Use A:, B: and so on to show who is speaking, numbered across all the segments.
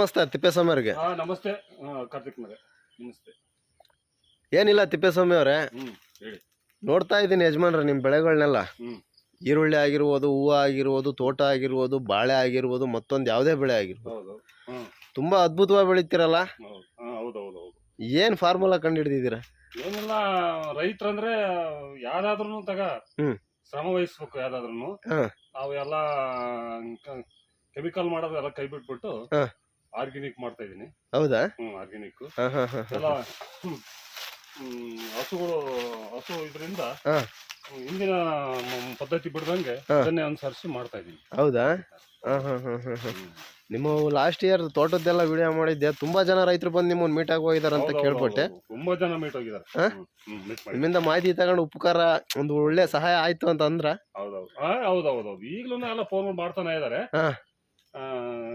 A: ನಮಸ್ತೆ ತಿಪ್ಪೇಸ್ವಾಮಿ ಅವ್ರಿಗೆ.
B: ಹಾ ನಮಸ್ತೆ. ಹಾ, ಕಾರ್ತಿಕ್ ನಮಸ್ತೆ.
A: ಏನಿಲ್ಲ ತಿಪ್ಪೇಸ್ವಾಮಿ ಅವರೇ.
B: ಹ್ಮ್ ಹೇಳಿ.
A: ನೋಡ್ತಾ ಇದ್ದೀನಿ ಯಜಮಾನ್ರ ನಿಮ್ಮ ಬೆಳೆಗಳನ್ನೆಲ್ಲ
B: ಹ್ಮ್.
A: ಈರುಳ್ಳಿ ಆಗಿರ್ಬೋದು ಹೂವು ಆಗಿರ್ಬೋದು ತೋಟ ಆಗಿರ್ಬೋದು ಬಾಳೆ ಆಗಿರ್ಬೋದು ಮತ್ತೊಂದು ಯಾವುದೇ ಬೆಳೆ ಆಗಿರ್ಬೋದು.
B: ಹೌದು ಹ್ಮ್
A: ತುಂಬಾ ಅದ್ಭುತವಾಗಿ ಬೆಳಿತೀರಲ್ಲ?
B: ಹೌದು. ಹಾ ಹೌದು ಹೌದು ಹೌದು
A: ಏನ್ ಫಾರ್ಮುಲಾ ಕಂಡು ಹಿಡಿದಿದ್ದೀರಾ
B: ಏನಿಲ್ಲ ರೈತರಂದ್ರೆ ಯಾವ್ದಾದ್ರು ತಗ.
A: ಹ್ಮ್.
B: ಶ್ರಮ ವಹಿಸ್ಬೇಕು ಯಾವ್ದಾದ್ರು
A: ಹಾ.
B: ನಾವು ಎಲ್ಲ ಕೆಮಿಕಲ್ ಮಾಡೋದೆಲ್ಲ ಕೈ ಬಿಟ್ಬಿಟ್ಟು
A: ಹಾ.
B: ಆರ್ಗ್ಯಾನಿಕ್ ಮಾಡ್ತಾ ಇದೀನಿ
A: ಹೌದಾ
B: ಹ್ಮ್ ಆರ್ಗ್ಯಾನಿಕ್
A: ಹಾ ಹಾ ಹಾ
B: ಎಲ್ಲ ಹ್ಮ್, ಹಸುಗಳು ಹಸು ಇದರಿಂದ
A: ಹಾ.
B: ಹಿಂದಿನ ಮ್- ಪದ್ಧತಿ ಬಿಡ್ದಂಗೆ. ಅದನ್ನೇ ಅನುಸರಿಸಿ ಮಾಡ್ತಾ ಇದೀನಿ
A: ಹೌದಾ ಹಾ ಹಾ ಹಾ ಹಾ ಹಾ
B: ಹ್ಮ್.
A: ನಿಮ್ಮ ಲಾಸ್ಟ್ ಇಯರ್ ತೋಟದ್ದೆಲ್ಲ ವಿಡಿಯೋ ಮಾಡಿದ್ದೆ ತುಂಬಾ ಜನ ರೈತರು ಬಂದು ನಿಮ್ಮನ್ನ ಮೀಟ್ ಆಗಿ ಹೋಗಿದಾರೆ ಅಂತ
B: ಹೌದು,
A: ಕೇಳ್ಪಟ್ಟೆ
B: ಹೌದು, ಹೌದು. ತುಂಬಾ ಜನ ಮೀಟ್ ಹೋಗಿದಾರೆ
A: ಹಾ?
B: ಹ್ಮ್, ಹ್ಮ್, meet ಮಾಡಿ.
A: ನಿಮ್ಮಿಂದ ಮಾಹಿತಿ ತಗೊಂಡು ಉಪಕಾರ ಒಂದು ಒಳ್ಳೆ ಸಹಾಯ ಆಯ್ತು ಅಂತ ಅಂದ್ರ
B: ಹೌದೌದು ಹೌದು ಹೌದು ಈಗ್ಲೂ ಎಲ್ಲ ಫೋನ್ ಮಾಡ್ತಾನೆ ಇದಾರೆ
A: ಹಾ.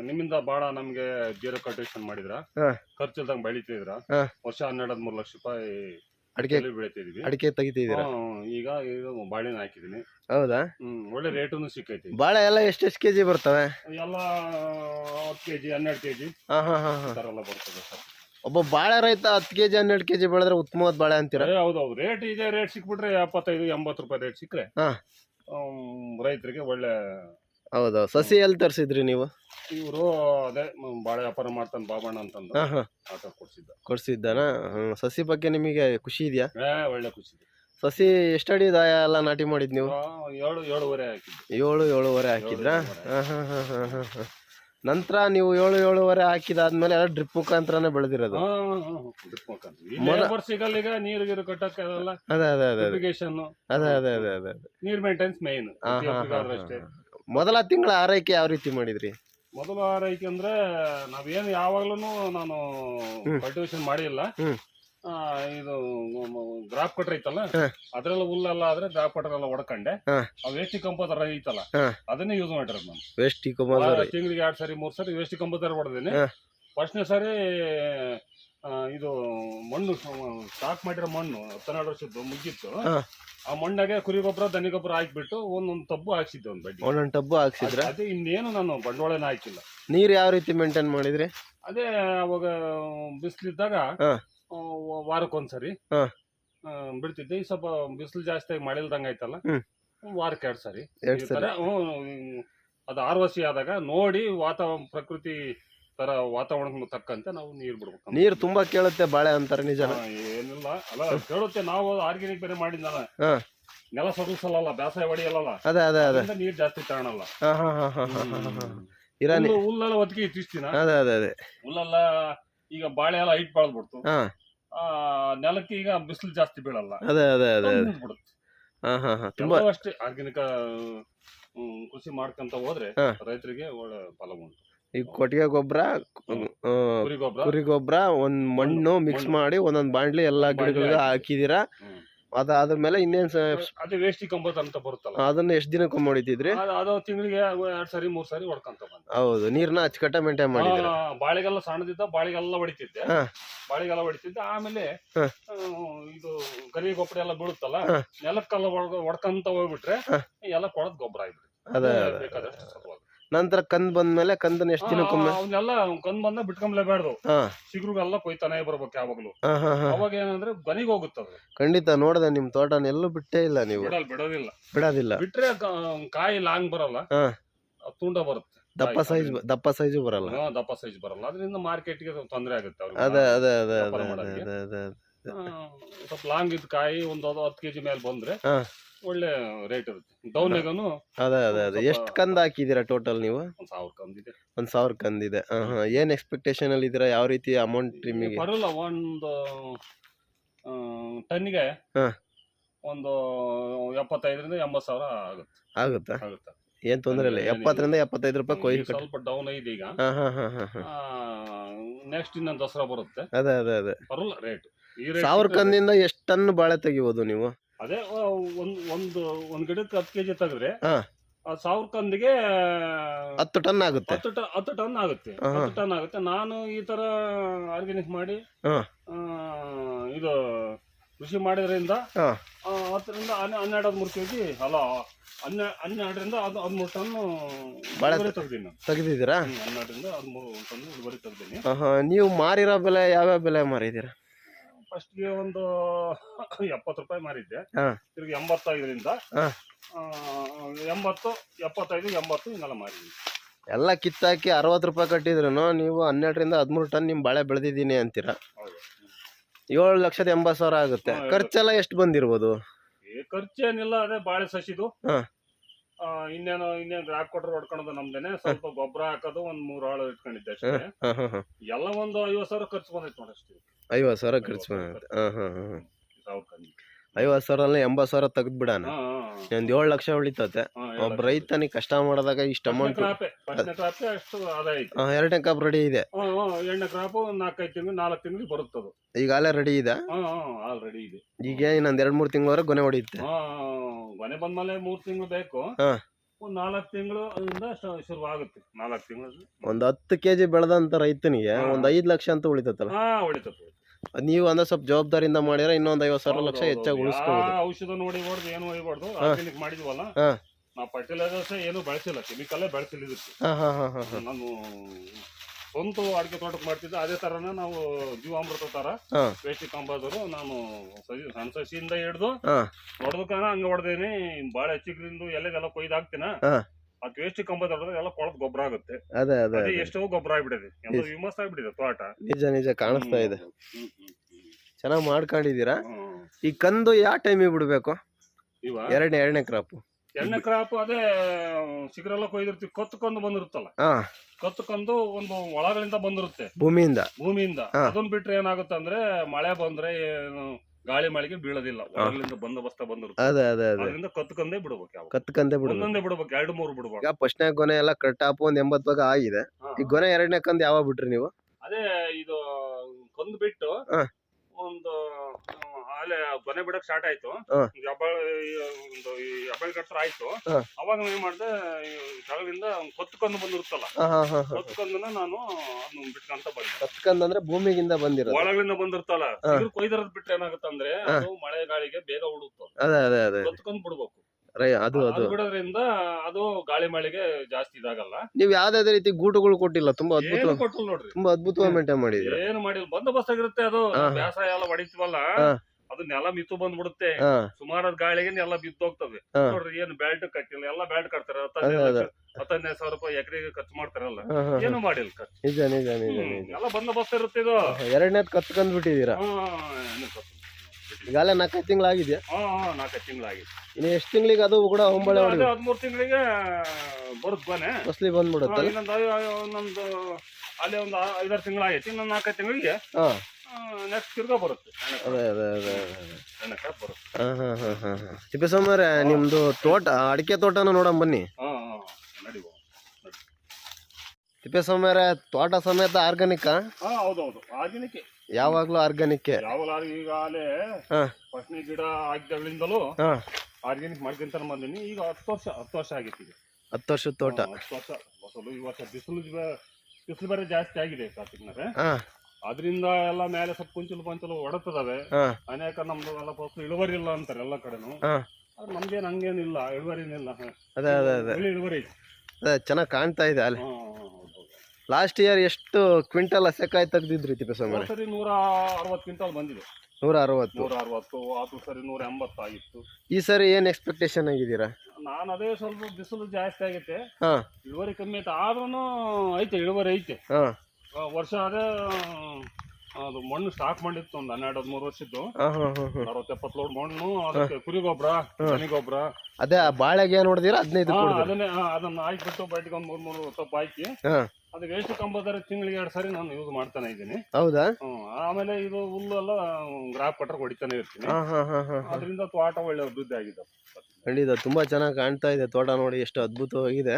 B: ನಿಮ್ಮಿಂದ ಬಹಳ ನಮ್ಗೆ ಜೀರೋ ಕಲ್ಟಿವೇಶನ್ ಮಾಡಿದ್ರ?
A: ಖರ್ಚು
B: ಇಲ್ದಂಗ್ ಬೆಳಿತಿದ್ರ? ವರ್ಷ ಹನ್ನೆರಡು ಹದಿಮೂರು ಲಕ್ಷ ರೂಪಾಯಿ
A: ಅಡಿಕೆ
B: ಬೆಳೆ ಬೆಳಿತಿದೀವಿ.
A: ಅಡಿಕೆ ತೆಗಿತಿದ್ದೀರಾ
B: ಈಗ ಈಗ ಇದು ಬಾಳೆನ ಹಾಕಿದೀನಿ.
A: ಹೌದಾ?
B: ಹ್ಮ್ ಒಳ್ಳೆ ರೇಟುನು ಸಿಕ್ಕೈತಿ.
A: ಬಾಳೆ ಎಲ್ಲ ಎಷ್ಟೆಷ್ಟು ಕೆಜಿ ಬರ್ತವೆ?
B: ಎಲ್ಲ ಹತ್ತು ಕೆಜಿ ಹನ್ನೆರಡು ಕೆಜಿ.
A: ಹಾ ಹಾ ಹಾ ಹಾ.
B: ತರ ಎಲ್ಲ ಬರ್ತದೆ ಸರ್.
A: ಒಬ್ಬ ಬಾಳೆ ರೈತ ಹತ್ತು ಕೆಜಿ ಹನ್ನೆರಡು ಕೆಜಿ ಬೆಳೆದ್ರೆ ಉತ್ತಮವಾದ ಬಾಳೆ ಅಂತೀರ?
B: ಹೌದು ಹೌದೌದು. ರೇಟ್ ಇದೆ ರೇಟ್ ಸಿಕ್ಬಿಟ್ರೆ ಎಪ್ಪತ್ತೈದು ಎಂಬತ್ತು ರೂಪಾಯಿ ರೇಟ್ ಸಿಕ್ಕರೆ
A: ಹಾ.
B: ರೈತರಿಗೆ ಒಳ್ಳೆ
A: ಹೌದಾ ಸಸಿ ಎಲ್ಲಿ ತರಿಸಿದ್ರಿ ನೀವು?
B: ಇವರು ಅದೇ ಮ್, ಬಾಳೆ ವ್ಯಾಪಾರ ಮಾಡ್ತಾನೆ ಬಾಬಣ್ಣ ಅಂತಂದು.
A: ಹಾ ಹಾ.
B: ಆಟ ಕೊಡ್ಸಿದ್ದ.
A: ಕೊಡ್ಸಿದ್ದಾನ? ಸಸಿ ಬಗ್ಗೆ ನಿಮಗೆ ಖುಷಿ ಇದೆಯಾ?
B: ಏ ಒಳ್ಳೆ ಖುಷಿ ಇದೆ.
A: ಸಸಿ ಎಷ್ಟಡಿ ದಾಯ ಎಲ್ಲ ನಾಟಿ ಮಾಡಿದ್ ನೀವು?
B: ಆ, ಏಳು ಏಳುವರೆ ಹಾಕಿದ್ದೆ
A: ಏಳು ಏಳುವರೆ ಹಾಕಿದ್ರಾ?
B: ಏಳುವರೆ.
A: ಹಾ ಹಾ ಹಾ ಹಾ ಹಾ ಹಾ. ನಂತರ ನೀವು ಏಳು ಏಳುವರೆ ಹಾಕಿದಾದ್ಮೇಲೆ ಎಲ್ಲ ಡ್ರಿಪ್ ಮುಖಾಂತರನೇ ಬೆಳೆದಿರೋದು?
B: ಹಾ, ಹಾ, ಹಾ, drip ಮುಖಾಂತರ. ಈ
A: ಮೊದ-
B: labor ಸಿಗಲ್ಲ ಈಗ ನೀರು ಗೀರು ಕಟ್ಟಕ್ಕೆ ಅದೆಲ್ಲ
A: ಅದೇ ಅದೇ ಅದೇ ಅದೇ.
B: ಇರಿಗೇಷನ್
A: ಅದೇ ಅದೇ ಅದೇ ಅದೇ
B: ನೀರ್ ಮೇಂಟೆನ್ಸ್ ಮೇನ್ ಅಷ್ಟೇ.
A: ಮೊದಲ ತಿಂಗಳ ಆರೈಕೆ ಯಾವ ರೀತಿ ಮಾಡಿದ್ರಿ
B: ಮೊದಲ ಆರೈಕೆ ಅಂದ್ರೆ ನಾವೇನು ಯಾವಾಗ್ಲೂ ನಾನು. ಕಲ್ಟಿವೇಶನ್ ಮಾಡಿಲ್ಲ ಆ, ಇದು ಗ್ರಾಫ್ ಕಟ್ರ ಐತಲ್ಲ
A: ಹಾ.
B: ಅದ್ರೆಲ್ಲ ಹುಲ್ಲೆಲ್ಲ ಆದ್ರೆ ಗ್ರಾಫ್ ಕಟ್ರ ಎಲ್ಲ ಹೊಡ್ಕೊಂಡೆ
A: ಹಾ.
B: ಆ ವೇಸ್ಟಿ ಕಂಪೋಸರ್ ಐತಲ್ಲ
A: ಹಾ.
B: ಅದನ್ನೇ ಯೂಸ್ ಮಾಡಿರೋದು ನಾನು
A: ವೇಸ್ಟ್ ಇಕೋಮಲ್
B: ತಿಂಗಳಿಗೆ ಎರಡ್ ಸರಿ ಮೂರ್ ಸರಿ ವೇಸ್ಟಿ ಕಂಪೋಸರ್ ಹೊಡೆದೇನೆ
A: ಹಾ.
B: ಫಸ್ಟ್ನೇ ಸರಿ ಇದು ಮಣ್ಣು ಸ್ಟಾಕ್ ಮಾಡಿರೋ ಮಣ್ಣು ಹತ್ತೆರಡು ವರ್ಷದ್ದು ಮುಗಿತ್ತು. ಆ ಮಣ್ಣಾಗೆ ಕುರಿ ಗೊಬ್ಬರ ದನಿ ಗೊಬ್ಬರ ಹಾಕ್ಬಿಟ್ಟು ಒಂದೊಂದು ತಬ್ಬು ಹಾಕ್ಸಿದ್ದೆ ಒಂದ್ ಬಡ್ಡಿ.
A: ಒಂದೊಂದು ಟಬ್ಬು ಹಾಕ್ಸಿದ್ರೆ?
B: ಅದ್- ಇನ್ನೇನು ನಾನು ಬಂಡವಾಳನ ಹಾಕಿಲ್ಲ.
A: ನೀರು ಯಾವ ರೀತಿ ಮೇಂಟೈನ್ ಮಾಡಿದ್ರಿ?
B: ಅದೇ ಅವಾಗ ಬಿಸಿಲಿದ್ದಾಗ. ವಾರಕ್ಕೊಂದ್ಸರಿ. ಬಿಡ್ತಿದ್ದೆ. ಈ ಸ್ವಲ್ಪ ಬಿಸಿಲು ಜಾಸ್ತಿ ಆಗಿ ಮಾಡಿಲ್ದಂಗ ಆಯ್ತಲ್ಲ ವಾರಕ್ಕೆ ಎರಡು ಸರಿ. ಅದು ಆರು ವರ್ಷ ಆದಾಗ ನೋಡಿ ವಾತಾವರಣ ಪ್ರಕೃತಿ ತರ ವಾತಾವರಣ ತಕ್ಕಂತೆ ನಾವು ನೀರ್ ಬಿಡ್ಬೇಕು
A: ನೀರ್ ತುಂಬಾ ಕೇಳುತ್ತೆ ಬಾಳೆ ಅಂತಾರೆ
B: ನಿಜ. ಏನಿಲ್ಲ. ಅಲ್ಲ ಕೇಳುತ್ತೆ. ನಾವು ಆರ್ಗ್ಯಾನಿಕ್ ಬೇರೆ ಮಾಡಿದ್ನಲ್ಲ
A: ಹಾ.
B: ನೆಲ ಸೊಗಸಲ್ಲ ಬೇಸಾಯ ಹೊಡಿಯಲ್ಲ
A: ಅದೇ ಅದೇ ಅದೇ.
B: ನೀರು ಜಾಸ್ತಿ ತಗೊಳಲ್ಲ.
A: ಇರಾನಿ.
B: ಹುಲ್ಲೆಲ್ಲ ಒತ್ತಿಗೆ ಇತ್ತಿಸ್ತೀನ
A: ಅದೇ ಅದೇ ಅದೇ.
B: ಹುಲ್ಲೆಲ್ಲ ಈಗ ಬಾಳೆ ಎಲ್ಲ ಹೈಟ್ ಬಾಳ್ಬಿಡ್ತು ನೆಲಕ್ಕೆ ಈಗ ಬಿಸಿಲು ಜಾಸ್ತಿ ಬೀಳಲ್ಲ.
A: ಅದೇ ಅದೇ ಅದೇ ತುಂಬಾ
B: ಅಷ್ಟೇ ಆರ್ಗ್ಯಾನಿಕ್ ಕೃಷಿ ಮಾಡ್ಕೊಂತ ಹೋದ್ರೆ. ರೈತರಿಗೆ ಒಳ್ಳೆ ಫಲ ಉಂಟು.
A: ಈ ಕೊಟ್ಟಿಗೆ ಗೊಬ್ಬರ
B: ಕುರಿ ಗೊಬ್ಬರ?
A: ಕುರಿ ಗೊಬ್ಬರ ಒಂದ್ ಮಣ್ಣು ಮಿಕ್ಸ್ ಮಾಡಿ ಒಂದೊಂದ್ ಬಾಂಡ್ಲಿ ಎಲ್ಲಾ
B: ಗಿಡಗಳಿಗೆ
A: ಗಿಡಗಳಿಗೆ
B: ಅದ
A: ಹಾಕಿದೀರಾ ಮೇಲೆ ಇನ್ನೇನ್
B: ಅದು ವೇಸ್ಟಿ ಅಂತ ಬರುತ್ತಲ್ಲ.
A: ಅದನ್ನ ಎಷ್ಟ್ ದಿನಕ್ಕೊಮ್ಮೆ ಹೊಡಿತಿದ್ರಿ?
B: ಅದು- ತಿಂಗಳಿಗೆ ಎರಡ್ ಸರಿ ಮೂರ್ ಸರಿ ಹೊಡ್ಕೊಂತ ಬಂದ.
A: ಹೌದು ನೀರ್ನ ಅಚ್ಚುಕಟ್ಟ ಮೇಂಟೈನ್ ಮಾಡಿದ್ರೆ?
B: ಬಾಳೆಗೆಲ್ಲ ಸಣ್ಣದಿದ್ದ ಬಾಳೆಗೆಲ್ಲ ಹೊಡಿತಿದ್ದೆ. ಬಾಳೆಗೆಲ್ಲ ಹೊಡಿತಿದ್ದೆ. ಆಮೇಲೆ ಇದು ಗರಿ ಗೊಬ್ಬರ ಎಲ್ಲ ಬೀಳುತ್ತಲ್ಲ. ನೆಲಕ್ಕೆಲ್ಲ ಹೊಡ್- ಹೊಡ್ಕೊಂತ ಹೋಗ್ಬಿಟ್ರೆ. ಎಲ್ಲ ಕೊಳದ್ ಗೊಬ್ಬರ ಆಯ್ತು
A: ಅದೇ ನಂತರ ಕಂದ್ ಬಂದ್ಮೇಲೆ ಕಂದನ್ ಎಷ್ಟ್ ದಿನಕ್ಕೊಮ್ಮೆ?
B: ಅವನ್ನೆಲ್ಲ ಕಂದ್ ಬಂದ ಬಿಟ್ಕೊಂಬ್ಲೇಬಾರ್ದು
A: ಹಾ.
B: ಚಿಗುರುಗೆಲ್ಲ ಕೊಯ್ತಾನೆ ಬರ್ಬೇಕು ಯಾವಾಗ್ಲೂ.
A: ಹಾ ಹಾ ಹಾ.
B: ಅವಾಗ ಏನಂದ್ರೆ ಬನಿಗ್ ಹೋಗುತ್ತವೆ
A: ಖಂಡಿತ ನೋಡ್ದೆ ನಿಮ್ ತೋಟನ ಎಲ್ಲೂ ಬಿಟ್ಟೇ ಇಲ್ಲ ನೀವು.
B: ಬಿಡಲ್ ಬಿಡೋದಿಲ್ಲ.
A: ಬಿಡೋದಿಲ್ಲ.
B: ಬಿಟ್ರೆ ಕ- ಕಾಯಿ ಲಾಂಗ್ ಬರಲ್ಲ.
A: ಹಾ.
B: ತುಂಡ ಬರುತ್ತೆ.
A: ದಪ್ಪ
B: ಕಾಯಿ
A: ಸೈಜ್ ದಪ್ಪ ಸೈಜು ಬರಲ್ಲ.
B: ಹಾ, ದಪ್ಪ ಸೈಜ್ ಬರಲ್ಲ. ಅದರಿಂದ ಮಾರ್ಕೆಟ್ಗೆ ತೊಂದರೆ ಆಗುತ್ತೆ ಅವ್ರಿಗೆ.
A: ಅದೇ ಅದೇ ಅದೇ
B: ವ್ಯಾಪಾರ
A: ಅದೇ. ಅದೇ ಅದೇ ಅದೇ.
B: ಸ್ವಲ್ಪ ಲಾಂಗ್ ಇದ್ ಕಾಯಿ ಒಂದು ಹತ್ತು ಕೆಜಿ ಮೇಲೆ ಬಂದ್ರೆ
A: ಹಾ.
B: ಒಳ್ಳೆ ರೇಟ್ ಇರುತ್ತೆ. ಡೌನ್ಯಾಗನು
A: ಅದೇ ಅದೇ ಅದೇ. ಎಷ್ಟು ಕಂದ ಕಂದ್ ಹಾಕಿದೀರಾ ಟೋಟಲ್ ನೀವು?
B: ಒಂದ್ ಸಾವಿರ ಕಂದಿದೆ
A: ಒಂದ್ ಸಾವಿರ ಕಂದಿದೆ ಏನು ಹಾ ಏನ್ ಎಕ್ಸ್ಪೆಕ್ಟೇಷನ್ ಅಲ್ಲಿ ಇದ್ದೀರಾ? ಯಾವ ರೀತಿ ಅಮೌಂಟ್ ನಿಮಗೆ?
B: ಬರಲ್ಲ ಒಂದು ಟನ್ಗೆ ಟನ್ನಿಗೆ
A: ಹಾ.
B: ಒಂದು ಎಪ್ಪತ್ತೈದರಿಂದ ಎಂಬತ್ತು ಸಾವಿರ ಆಗುತ್ತೆ.
A: ಆಗುತ್ತಾ?
B: ಆಗುತ್ತೆ?
A: ಏನ್ ತೊಂದ್ರೆ ಇಲ್ಲ.
B: ಏನಿಲ್ಲ.
A: ಎಪ್ಪತ್ತರಿಂದ ಎಪ್ಪತ್ತೈದು ರೂಪಾಯಿ ಕೊಯ್ಲು
B: ಈಗ
A: ಕಟ್ಟಿ
B: ಸ್ವಲ್ಪ ಡೌನ್ ಐತೆ ಈಗ.
A: ಹಾ ಹಾ ಹಾ ಹಾ ಹಾ.
B: ನೆಕ್ಸ್ಟ್ ಇನ್ನೊಂದು ದಸರಾ ಬರುತ್ತೆ.
A: ಅದೇ ಅದೇ ಅದೇ.
B: ಬರಲ್ಲ ರೇಟ್
A: ಸಾವಿರ ಕಂದಿಂದ ಎಷ್ಟ್ ಟನ್ ಬಾಳೆ ತೆಗಿಬೋದು ನೀವು?
B: ಅದೇ ಒಂದ್ ಒಂದು ಒಂದ್ ಗಿಡಕ್ಕೆ ಹತ್ತು ಕೆಜಿ ತೆಗೆದ್ರೆ
A: ಹಾ.
B: ಸಾವಿರ ಕಂದಿಗೆ
A: ಹತ್ತು ಟನ್ ಆಗುತ್ತೆ.
B: ಹತ್ತು ಟನ್ ಹತ್ತು ಟನ್ ಆಗುತ್ತೆ. ಹತ್ತು ಟನ್ ಆಗುತ್ತೆ. ನಾನು ಈ ತರ ಆರ್ಗ್ಯಾನಿಕ್ ಮಾಡಿ
A: ಹಾ.
B: ಇದು ಕೃಷಿ ಮಾಡಿದ್ರಿಂದ
A: ಹಾ.
B: ಹತ್ತರಿಂದ ಹನ್ನೆ- ಹನ್ನೆರಡು ಹದಿಮೂರು ಕೆ ಜಿ ಅಲ್ಲ ಹನ್ನೆ ಹನ್ನೆರಡರಿಂದ ಹದ್ ಹದಿಮೂರು ಟನ್
A: ಬಾಳೆ
B: ಇಳುವರಿ ತೆಗ್ದೀನಿ. ನಾನು
A: ತೆಗ್ದಿದ್ದೀರಾ
B: ಹನ್ನೆರಡರಿಂದ ಹದಿಮೂರು ಟನ್ ಇಳುವರಿ ತೆಗ್ದೀನಿ.
A: ನೀವು ಮಾರಿರೋ ಬೆಲೆ ಯಾವ್ಯಾವ ಬೆಲೆ ಮಾರಿದ್ದೀರಾ?
B: ಫಸ್ಟ್ಗೆ ಒಂದು ಎಪ್ಪತ್ತು ರೂಪಾಯಿ ಮಾರಿದ್ದೆ. ತಿರ್ಗಿ ಎಂಬತ್ತೈದರಿಂದ ಎಂಬತ್ತು ಎಪ್ಪತ್ತೈದು ಎಂಬತ್ತು ಹಿಂಗೆಲ್ಲ ಮಾರಿದ್ದೀನಿ
A: ಎಲ್ಲ ಕಿತ್ತಾಕಿ ಅರವತ್ತು ರೂಪಾಯಿ ಕಟ್ಟಿದ್ರು ನೀವು ಹನ್ನೆರಡರಿಂದ ಹದಿಮೂರು ಟನ್ ನಿಮ್ಮ ಬಾಳೆ ಬೆಳೆದಿದ್ದೀನಿ ಅಂತೀರ? ಏಳು ಲಕ್ಷದ ಎಂಬತ್ತು ಸಾವಿರ ಆಗುತ್ತೆ. ಖರ್ಚೆಲ್ಲ ಎಷ್ಟು ಬಂದಿರ್ಬೋದು?
B: ಏ ಖರ್ಚೇನಿಲ್ಲ ಅದೇ ಬಾಳೆ ಸಸಿದು. ಇನ್ನೇನು ಇನ್ನೇನು ಗ್ರಾಹಕ ಕೊಟ್ಟರು ಹೊಡ್ಕೊಳೋದು ನಮ್ದೇನೆ. ಸ್ವಲ್ಪ ಗೊಬ್ಬರ ಹಾಕೋದು ಒಂದ್ ಮೂರು ಆಳು ಇಟ್ಕೊಂಡಿದ್ದೆ ಅಷ್ಟೇ. ಎಲ್ಲ ಒಂದು ಐವತ್ತು ಸಾವಿರ ಖರ್ಚು ಬಂದೈತೆ ನೋಡಿ ಅಷ್ಟೇ.
A: ಐವತ್ತು ಸಾವಿರ ಖರ್ಚು ಬಂದಿದೆ ಹಾಂ ಹಾಂ ಹಾಂ ಐವತ್ತು ಸಾವಿರಲ್ಲಿ ಎಂಬತ್ತು ಸಾವಿರ ತೆಗೆದ್ಬಿಡೋಣ.
B: ಬಿಡಾನ.
A: ಒಂದು ಏಳು ಲಕ್ಷ ಉಳಿತತೆ. ಒಬ್ಬ ರೈತನಿಗೆ ಕಷ್ಟ ಮಾಡಿದಾಗ ಇಷ್ಟು ಅಮೌಂಟ್ ಎರಡನೇ ಕಾಪ್ ರೆಡಿ ಇದೆ.
B: ಈಗ ಅಲ್ಲೇ ಎಣ್ಣೆ ಕ್ರಾಪು ನಾಲ್ಕೈದು ತಿಂಗಳು ನಾಲ್ಕು ತಿಂಗಳಿಗೆ ಬರುತ್ತದು
A: ಈಗಾಗಲೇ ರೆಡಿ ಇದೆ?
B: ಆಲ್ ಆಲ್ರೆಡಿ ಇದೆ.
A: ಈಗ ಇನ್ನೊಂದು ಎರಡು ಮೂರು ತಿಂಗಳವರೆಗೆ ಗೊನೆ ಹೊಡೆಯುತ್ತೆ.
B: ಗೊನೆ ಬಂದ್ಮೇಲೆ ಮೂರು ತಿಂಗಳು ಬೇಕು.
A: ಹಾಂ.
B: ಒಂದ್ ನಾಲ್ಕು ತಿಂಗಳು ಇಂದ ಶು- ನಾಲ್ಕು ತಿಂಗಳು
A: ಒಂದು ಹತ್ತು ಕೆ ಜಿ ಬೆಳೆದಂತ ರೈತನಿಗೆ ಒಂದ್ ಐದ್ ಲಕ್ಷ ಅಂತ ಉಳಿತತ್ತಲ್ಲ
B: ಹಾ ಹೊಡಿತದೆ
A: ಅದ್ ನೀವು ಅಂದ್ರೆ ಸ್ವಲ್ಪ ಜವಾಬ್ದಾರಿಯಿಂದ ಮಾಡಿದ್ರೆ ಇನ್ನೊಂದು ಐವತ್ತು ಸಾವಿರ ಲಕ್ಷ ಹೆಚ್ಚಾಗಿ ಉಳಿಸ್ಕೋಬೋದು.
B: ಯಾವ ಔಷಧ ನೋಡಿ ಏನು ಹೊಡಿಬಾರ್ದು. ಆರ್ಗ್ಯಾನಿಕ್ ಮಾಡಿದ್ವಲ್ಲ
A: ಹಾ.
B: ನಾವು ಫರ್ಟಿಲೈಸರ್ಸ್ ಏನು ಬಳಸಿಲ್ಲ ಕೆಮಿಕಲ್ಲೇ ಬಳಸಿಲ್ಲ ಇದಕ್ಕೆ.
A: ಹಾಂ ಹಾಂ ಹಾಂ ಹಾಂ.
B: ನಾನು ಸ್ವಂತ ಅಡಿಕೆ ತೋಟಕ್ಕೆ ಮಾಡ್ತಿದ್ದೆ. ಅದೇ ತರನ ನಾವು ಜೀವಾಮೃತ ತರ
A: ಹಾಂ.
B: ವೇಸ್ಟ್ ಕಂಬಾದರು ನಾನು ಸಸಿ ಸಣ್ಣ ಸಸಿಯಿಂದ ಹಿಡ್ದು
A: ಹಾಂ.
B: ಹೊಡೆದಕ್ಕನ ಹಂಗೆ ಹೊಡೆದೇನಿ. ಬಾಳೆ ಹೆಚ್ಚಿಗ್ರಿಂದ ಎಲ್ಲದೆಲ್ಲ ಕೊಯ್ದು ಹಾಕ್ತೀನ.
A: ಹಾಂ.
B: ಆ ವೇಸ್ಟ್ ಕಂಬದ ಹೊಡೆದ್ರೆ ಎಲ್ಲ ಕೊಳದ್ ಗೊಬ್ಬರ ಆಗುತ್ತೆ.
A: ಅದೇ ಅದೇ
B: ಅದೇ
A: ಅದೇ.
B: ಎಷ್ಟೋ ಗೊಬ್ಬರ ಆಗ್ಬಿಟ್ಟಿದೆ. ಎಲ್ಲ ವಿಮಸ್ ಆಗ್ಬಿಟ್ಟಿದೆ ತೋಟ.
A: ನಿಜ ನಿಜ ಕಾಣಿಸ್ತಾ ಇದೆ.
B: ಹ್ಮ್, ಹ್ಮ್, ಹ್ಮ್,
A: ಚೆನ್ನಾಗಿ ಮಾಡ್ಕೊಂಡಿದ್ದೀರಾ?
B: ಹ್ಮ್. ಹ್ಮ್.
A: ಈ ಕಂದು ಯಾವ ಟೈಮಿಗೆ ಬಿಡಬೇಕು?
B: ಇವ?
A: ಎರಡನೇ ಎರಡನೇ ಕ್ರಾಪು.
B: ಎಣ್ಣೆ ಕ್ರಾಪ್ ಅದೇ ಸಿಗರೆಲ್ಲ ಕೊಯ್ದಿರ್ತೀವಿ. ಕತ್ಕೊಂಡು ಬಂದಿರುತ್ತಲ್ಲ?
A: ಹಾಂ.
B: ಕತ್ಕೊಂಡು ಒಂದು ಒಳಗಳಿಂದ ಬಂದಿರುತ್ತೆ.
A: ಭೂಮಿಯಿಂದ.
B: ಭೂಮಿಯಿಂದ. ಅದನ್ನ ಬಿಟ್ರೆ ಏನಾಗುತ್ತೆ ಅಂದ್ರೆ ಮಳೆ ಬಂದ್ರೆ ಏನು ಗಾಳಿ ಮಳೆಗೆ ಬೀಳೋದಿಲ್ಲ. ಒಳಗಳಿಂದ ಬಂದೋಬಸ್ತ ಬಂದಿರುತ್ತೆ.
A: ಅದೇ ಅದೇ ಅದೇ.
B: ಅದರಿಂದ ಕತ್ಕೊಂಡೇ ಬಿಡ್ಬೇಕು ಯಾವ
A: ಕತ್ಕಂದೆ ಬಿಡ್ಬೇಕು.
B: ಒಂದೊಂದೇ ಬಿಡ್ಬೇಕು ಎರಡು ಮೂರು ಬಿಡ್ಬೇಕು
A: ಈಗ ಫಸ್ಟ್ನೇ ಗೊನೆ ಎಲ್ಲ ಕಟ್ಟಾಪು ಒಂದ್ ಎಂಬತ್ ಭಾಗ ಆಗಿದೆ.
B: ಹಾ.
A: ಈ ಗೊನೆ ಎರಡನೇ ಕಂದ್ ಯಾವಾಗ ಬಿಟ್ರಿ ನೀವು?
B: ಅದೇ ಇದು ಕೊಂದ್ ಬಿಟ್ಟು
A: ಹಾ.
B: ಒಂದು ಆಲೆ ಕೊನೆ ಬಿಡಕ್ ಸ್ಟಾರ್ಟ್ ಆಯ್ತು.
A: ಹಾ.
B: ಹಬ್ಬ ಒಂದು ಈ ಆಯ್ತು.
A: ಹಾ.
B: ಅವಾಗ ಏನ್ ಮಾಡ್ದೆ ಈ ಕೆಳಗಿಂದ ಕೊತ್ಕೊಂಡು ಬಂದಿರುತ್ತಲ್ಲ
A: ಹಾಂ ಹಾಂ ಹಾಂ ಹಾಂ.
B: ಕೊತ್ಕೊಂಡನ ನಾನು ಅದನ್ನ ಬಿಟ್ಕೊಂತ ಬಂದೆ.
A: ಕತ್ಕಂದ್ ಅಂದ್ರೆ ಭೂಮಿಗಿಂದ ಬಂದಿರೋದು.
B: ಒಳಗಳಿಂದ ಬಂದಿರ್ತಲ್ಲ
A: ಹಾ.
B: ಇದ್ರ ಕೊಯ್ದಿರೋದ್ ಬಿಟ್ರೆ ಏನಾಗುತ್ತಂದ್ರೆ ಅದು ಮಳೆ ಗಾಳಿಗೆ ಬೇಗ ಉಡುತ್ತೆ
A: ಅದೇ. ಅದೇ ಅದೇ
B: ಕೊತ್ಕೊಂಡ್ ಬಿಡ್ಬೇಕು.
A: ರೈ ಅದು ಅದು.
B: ಅದು ಬಿಡೋದ್ರಿಂದ ಅದು ಗಾಳಿ ಮಳೆಗೆ ಜಾಸ್ತಿ ಇದಾಗಲ್ಲ.
A: ನೀವು ಯಾವ್ದಾವ್ದೇ ರೀತಿ ಗೂಟುಗಳು ಕೊಟ್ಟಿಲ್ಲ ತುಂಬಾ ಅದ್ಭುತ
B: ಕೊಟ್ಟಲ್ ನೋಡ್ರಿ.
A: ತುಂಬಾ ಅದ್ಭುತವಾಗಿ ಮೇಂಟೈನ್ ಮಾಡಿದ್ದೀರಾ
B: ಏನು ಮಾಡಿಲ್ಲ. ಬಂದೋಬಸ್ತ್ ಆಗಿರುತ್ತೆ ಅದು.
A: ಹಾ.
B: ವ್ಯಾಸ ಎಲ್ಲ ಹೊಡಿತೀವಲ್ಲ?
A: ಹಾ.
B: ಅದು ನೆಲ ಮಿತ್ತು ಬಂದ್ಬಿಡುತ್ತೆ. ಸುಮಾರು ಗಾಳಿಗೆ ಎಲ್ಲ
A: ಹೋಗ್ತವೆ
B: ನೋಡ್ರಿ ಏನ್ ಬೆಲ್ಟ್ ಕಟ್ಟಿಲ್ಲ ಎಲ್ಲ ಬೆಲ್ಟ್ ಕಟ್ತಾರೆ. ಹತ್ತೈದು ಸಾವಿರ ರೂಪಾಯಿ ಎಕರೆಗೆ ಖರ್ಚು ಮಾಡ್ತಾರಲ್ಲ. ಏನು ಮಾಡಿಲ್ಲ ಖರ್ಚು.
A: ನಿಜ ನಿಜ ನಿಜ
B: ಎಲ್ಲ ಬಂದೋಬಸ್ತ್ ಇರುತ್ತೆ ಇದು.
A: ಎರಡನೇದ್ ಕತ್ಕೊಂಡ್ ಬಿಟ್ಟಿದ್ದೀರಾ. ಈಗಾಗಲೇ ನಾಲ್ಕೈದು ತಿಂಗಳಾಗಿದೆಯಾ
B: ಹಾ ಹಾ ನಾಲ್ಕು ತಿಂಗಳಾಗಿದೆ
A: ಇನ್ನು ಎಷ್ಟು ತಿಂಗಳಿಗೆ ಅದು ಕೂಡ ಹೊಂಬಳೆ
B: ಹದಿಮೂರು ತಿಂಗಳಿಗೆ ಬರುತ್ತೆ ಬನೆ
A: ಫಸ್ಲಿ ಬಂದ್ಬಿಡುತ್ತೆ
B: ಇನ್ನೊಂದು ಅಲ್ಲಿ ಒಂದು ಐದಾರು ತಿಂಗಳಾಗೈತಿ ಇನ್ನೊಂದು ನಾಲ್ಕೈದು ತಿಂಗಳಿಗೆ.
A: ಹಾ.
B: ನೆಕ್ಸ್ಟ್ ತಿರ್ಗಾ ಬರುತ್ತೆ.
A: ಅದೇ ಅದೇ ಅದೇ ಅದೇ.
B: ಎಣ್ಣೆ ಕ್ರಾಪ್ ಬರುತ್ತೆ.
A: ಹಾ ಹಾ ಹಾ ಹಾ. ಹಾ ತಿಪ್ಪೇಸ್ವಾಮರೇ ನಿಮ್ದು ತೋಟ ಅಡಿಕೆ ತೋಟನ ನೋಡಮ್ ಬನ್ನಿ.
B: ಹಾ ಹಾ ನಡಿವ
A: ತಿಪ್ಪೇಸ್ವಾಮರೇ ತೋಟ ಸಮೇತ ಆರ್ಗಾನಿಕ್
B: ಹಾ ಹೌದೌದು ಆರ್ಗ್ಯಾನಿಕ್
A: ಯಾವಾಗ್ಲೂ ಆರ್ಗಾನಿಕ್
B: ಈಗ ಈಗಾಗಲೇ
A: ಹಾಂ.
B: ಫಸ್ಟ್ನೇ ಗಿಡ ಆಗಿದ್ದಾಗಲಿಂದಲೂ
A: ಹಾಂ.
B: ಆರ್ಗ್ಯಾನಿಕ್ ಮಾಡ್ಕೊಂತಾನೆ ಬಂದೀನಿ. ಈಗ ಹತ್ತು ವರ್ಷ ಹತ್ತು ವರ್ಷ ಆಗೈತಿ ಈಗ.
A: ಹತ್ತು ವರ್ಷದ ತೋಟ.
B: ಹತ್ತು ವರ್ಷ ಫಸಲು ಈ ವರ್ಷ ಬಿಸಿಲು ಬ- ಬಿಸಿಲು ಬೇರೆ ಜಾಸ್ತಿ ಆಗಿದೆ ಕಾರ್ತಿಕ್ನವ್ರೆ
A: ಹಾ.
B: ಅದರಿಂದ ಎಲ್ಲ ಮೇಲೆ ಸ್ವಲ್ಪ ಕುಂಚಲು ಪಂಚಲು ಹೊಡತದವೆ ಅನೇಕ ನಮ್ದು ಎಲ್ಲ ಫಸಲು ಇಳುವರಿ ಇಲ್ಲ ಅಂತಾರೆ ಎಲ್ಲ ಕಡೆನು. ಆದ್ರೆ ನಮ್ದೇನು ಹಂಗೇನಿಲ್ಲ ಇಳುವರಿನಿಲ್ಲ. ಇಲ್ಲ
A: ಅದೇ ಅದೇ ಅದೇ.
B: ಒಳ್ಳೆ ಇಳುವರಿ ಐತಿ.
A: ಅದೇ ಚೆನ್ನಾಗಿ ಕಾಣ್ತಾ ಇದೆ ಅಲ್ಲಿ.
B: ಹಾ, ಹಾ, ಹೌದು, ಹೌದು.
A: ಲಾಸ್ಟ್ ಇಯರ್ ಎಷ್ಟು ಕ್ವಿಂಟಲ್ ಹಸೆಕಾಯಿ ತೆಗ್ದಿದ್ರಿ ತಿಪ್ಪೇಸ್ವಾಮರೇ
B: ಹೋದ್ ಸರಿ ನೂರ ಅರವತ್ತು ಕ್ವಿಂಟಲ್ ಬಂದಿದೆ.
A: ನೂರ ಅರವತ್ತು.
B: ನೂರ ಅರವತ್ತು ಆತು ಸರಿ ನೂರ ಎಂಬತ್ತಾಗಿತ್ತು.
A: ಈ ಸರಿ ಏನು ಎಕ್ಸ್ಪೆಕ್ಟೇಷನ್ ಆಗಿದ್ದೀರಾ?
B: ನಾನು ಅದೇ ಸ್ವಲ್ಪ ಬಿಸಿಲು ಜಾಸ್ತಿ ಆಗೈತೆ
A: ಹಾಂ.
B: ಇಳುವರಿ ಕಮ್ಮಿ ಐತೆ ಆದ್ರೂ ಐತೆ ಇಳುವರಿ ಐತೆ.
A: ಹಾ.
B: ವರ್ಷ ಅದೇ ಅದು ಮಣ್ಣು ಸ್ಟಾಕ್ ಮಾಡಿತ್ತು ಒಂದು ಹನ್ನೆರಡು ಹದಿಮೂರು ವರ್ಷದ್ದು. ಅರವತ್ತೆಪ್ಪತ್ತು ಲೋಡ್ ಮಣ್ಣು ಅದಕ್ಕೆ ಕುರಿ ಗೊಬ್ಬರ ದನಿ ಗೊಬ್ಬರ
A: ಅದೇ ಬಾಳೆಗೆ ನೋಡಿದಿರ? ಹದಿನೈದು
B: ಅದನ್ನೇ ಅದನ್ನ ಹಾಕಿಬಿಟ್ಟು ಬಡ್ಡಿಗೆ ಒಂದು ಮೂರ್ ಮೂರು ಸ್ವಲ್ಪ ಹಾಕಿ ಅದಕ್ಕೆ ಎಷ್ಟು ಕಂಬದಾರೆ ತಿಂಗಳಿಗೆ ಎರಡು ಸಾರಿ ನಾನು ಯೂಸ್ ಮಾಡ್ತಾನೆ ಇದ್ದೀನಿ.
A: ಹೌದಾ?
B: ಆಮೇಲೆ ಇದು ಹುಲ್ಲು ಎಲ್ಲ ಗ್ರಾಫ್ ಕಟ್ಟರ್ ಹೊಡಿತಾನೆ ಇರ್ತೀನಿ. ಅದರಿಂದ ತೋಟ ಒಳ್ಳೆ ಅಭಿವೃದ್ಧಿ ಆಗಿದೆ.
A: ಖಂಡಿತ ತುಂಬಾ ಚೆನ್ನಾಗಿ ಕಾಣ್ತಾ ಇದೆ ತೋಟ ನೋಡಿ ಎಷ್ಟು ಅದ್ಭುತವಾಗಿದೆ.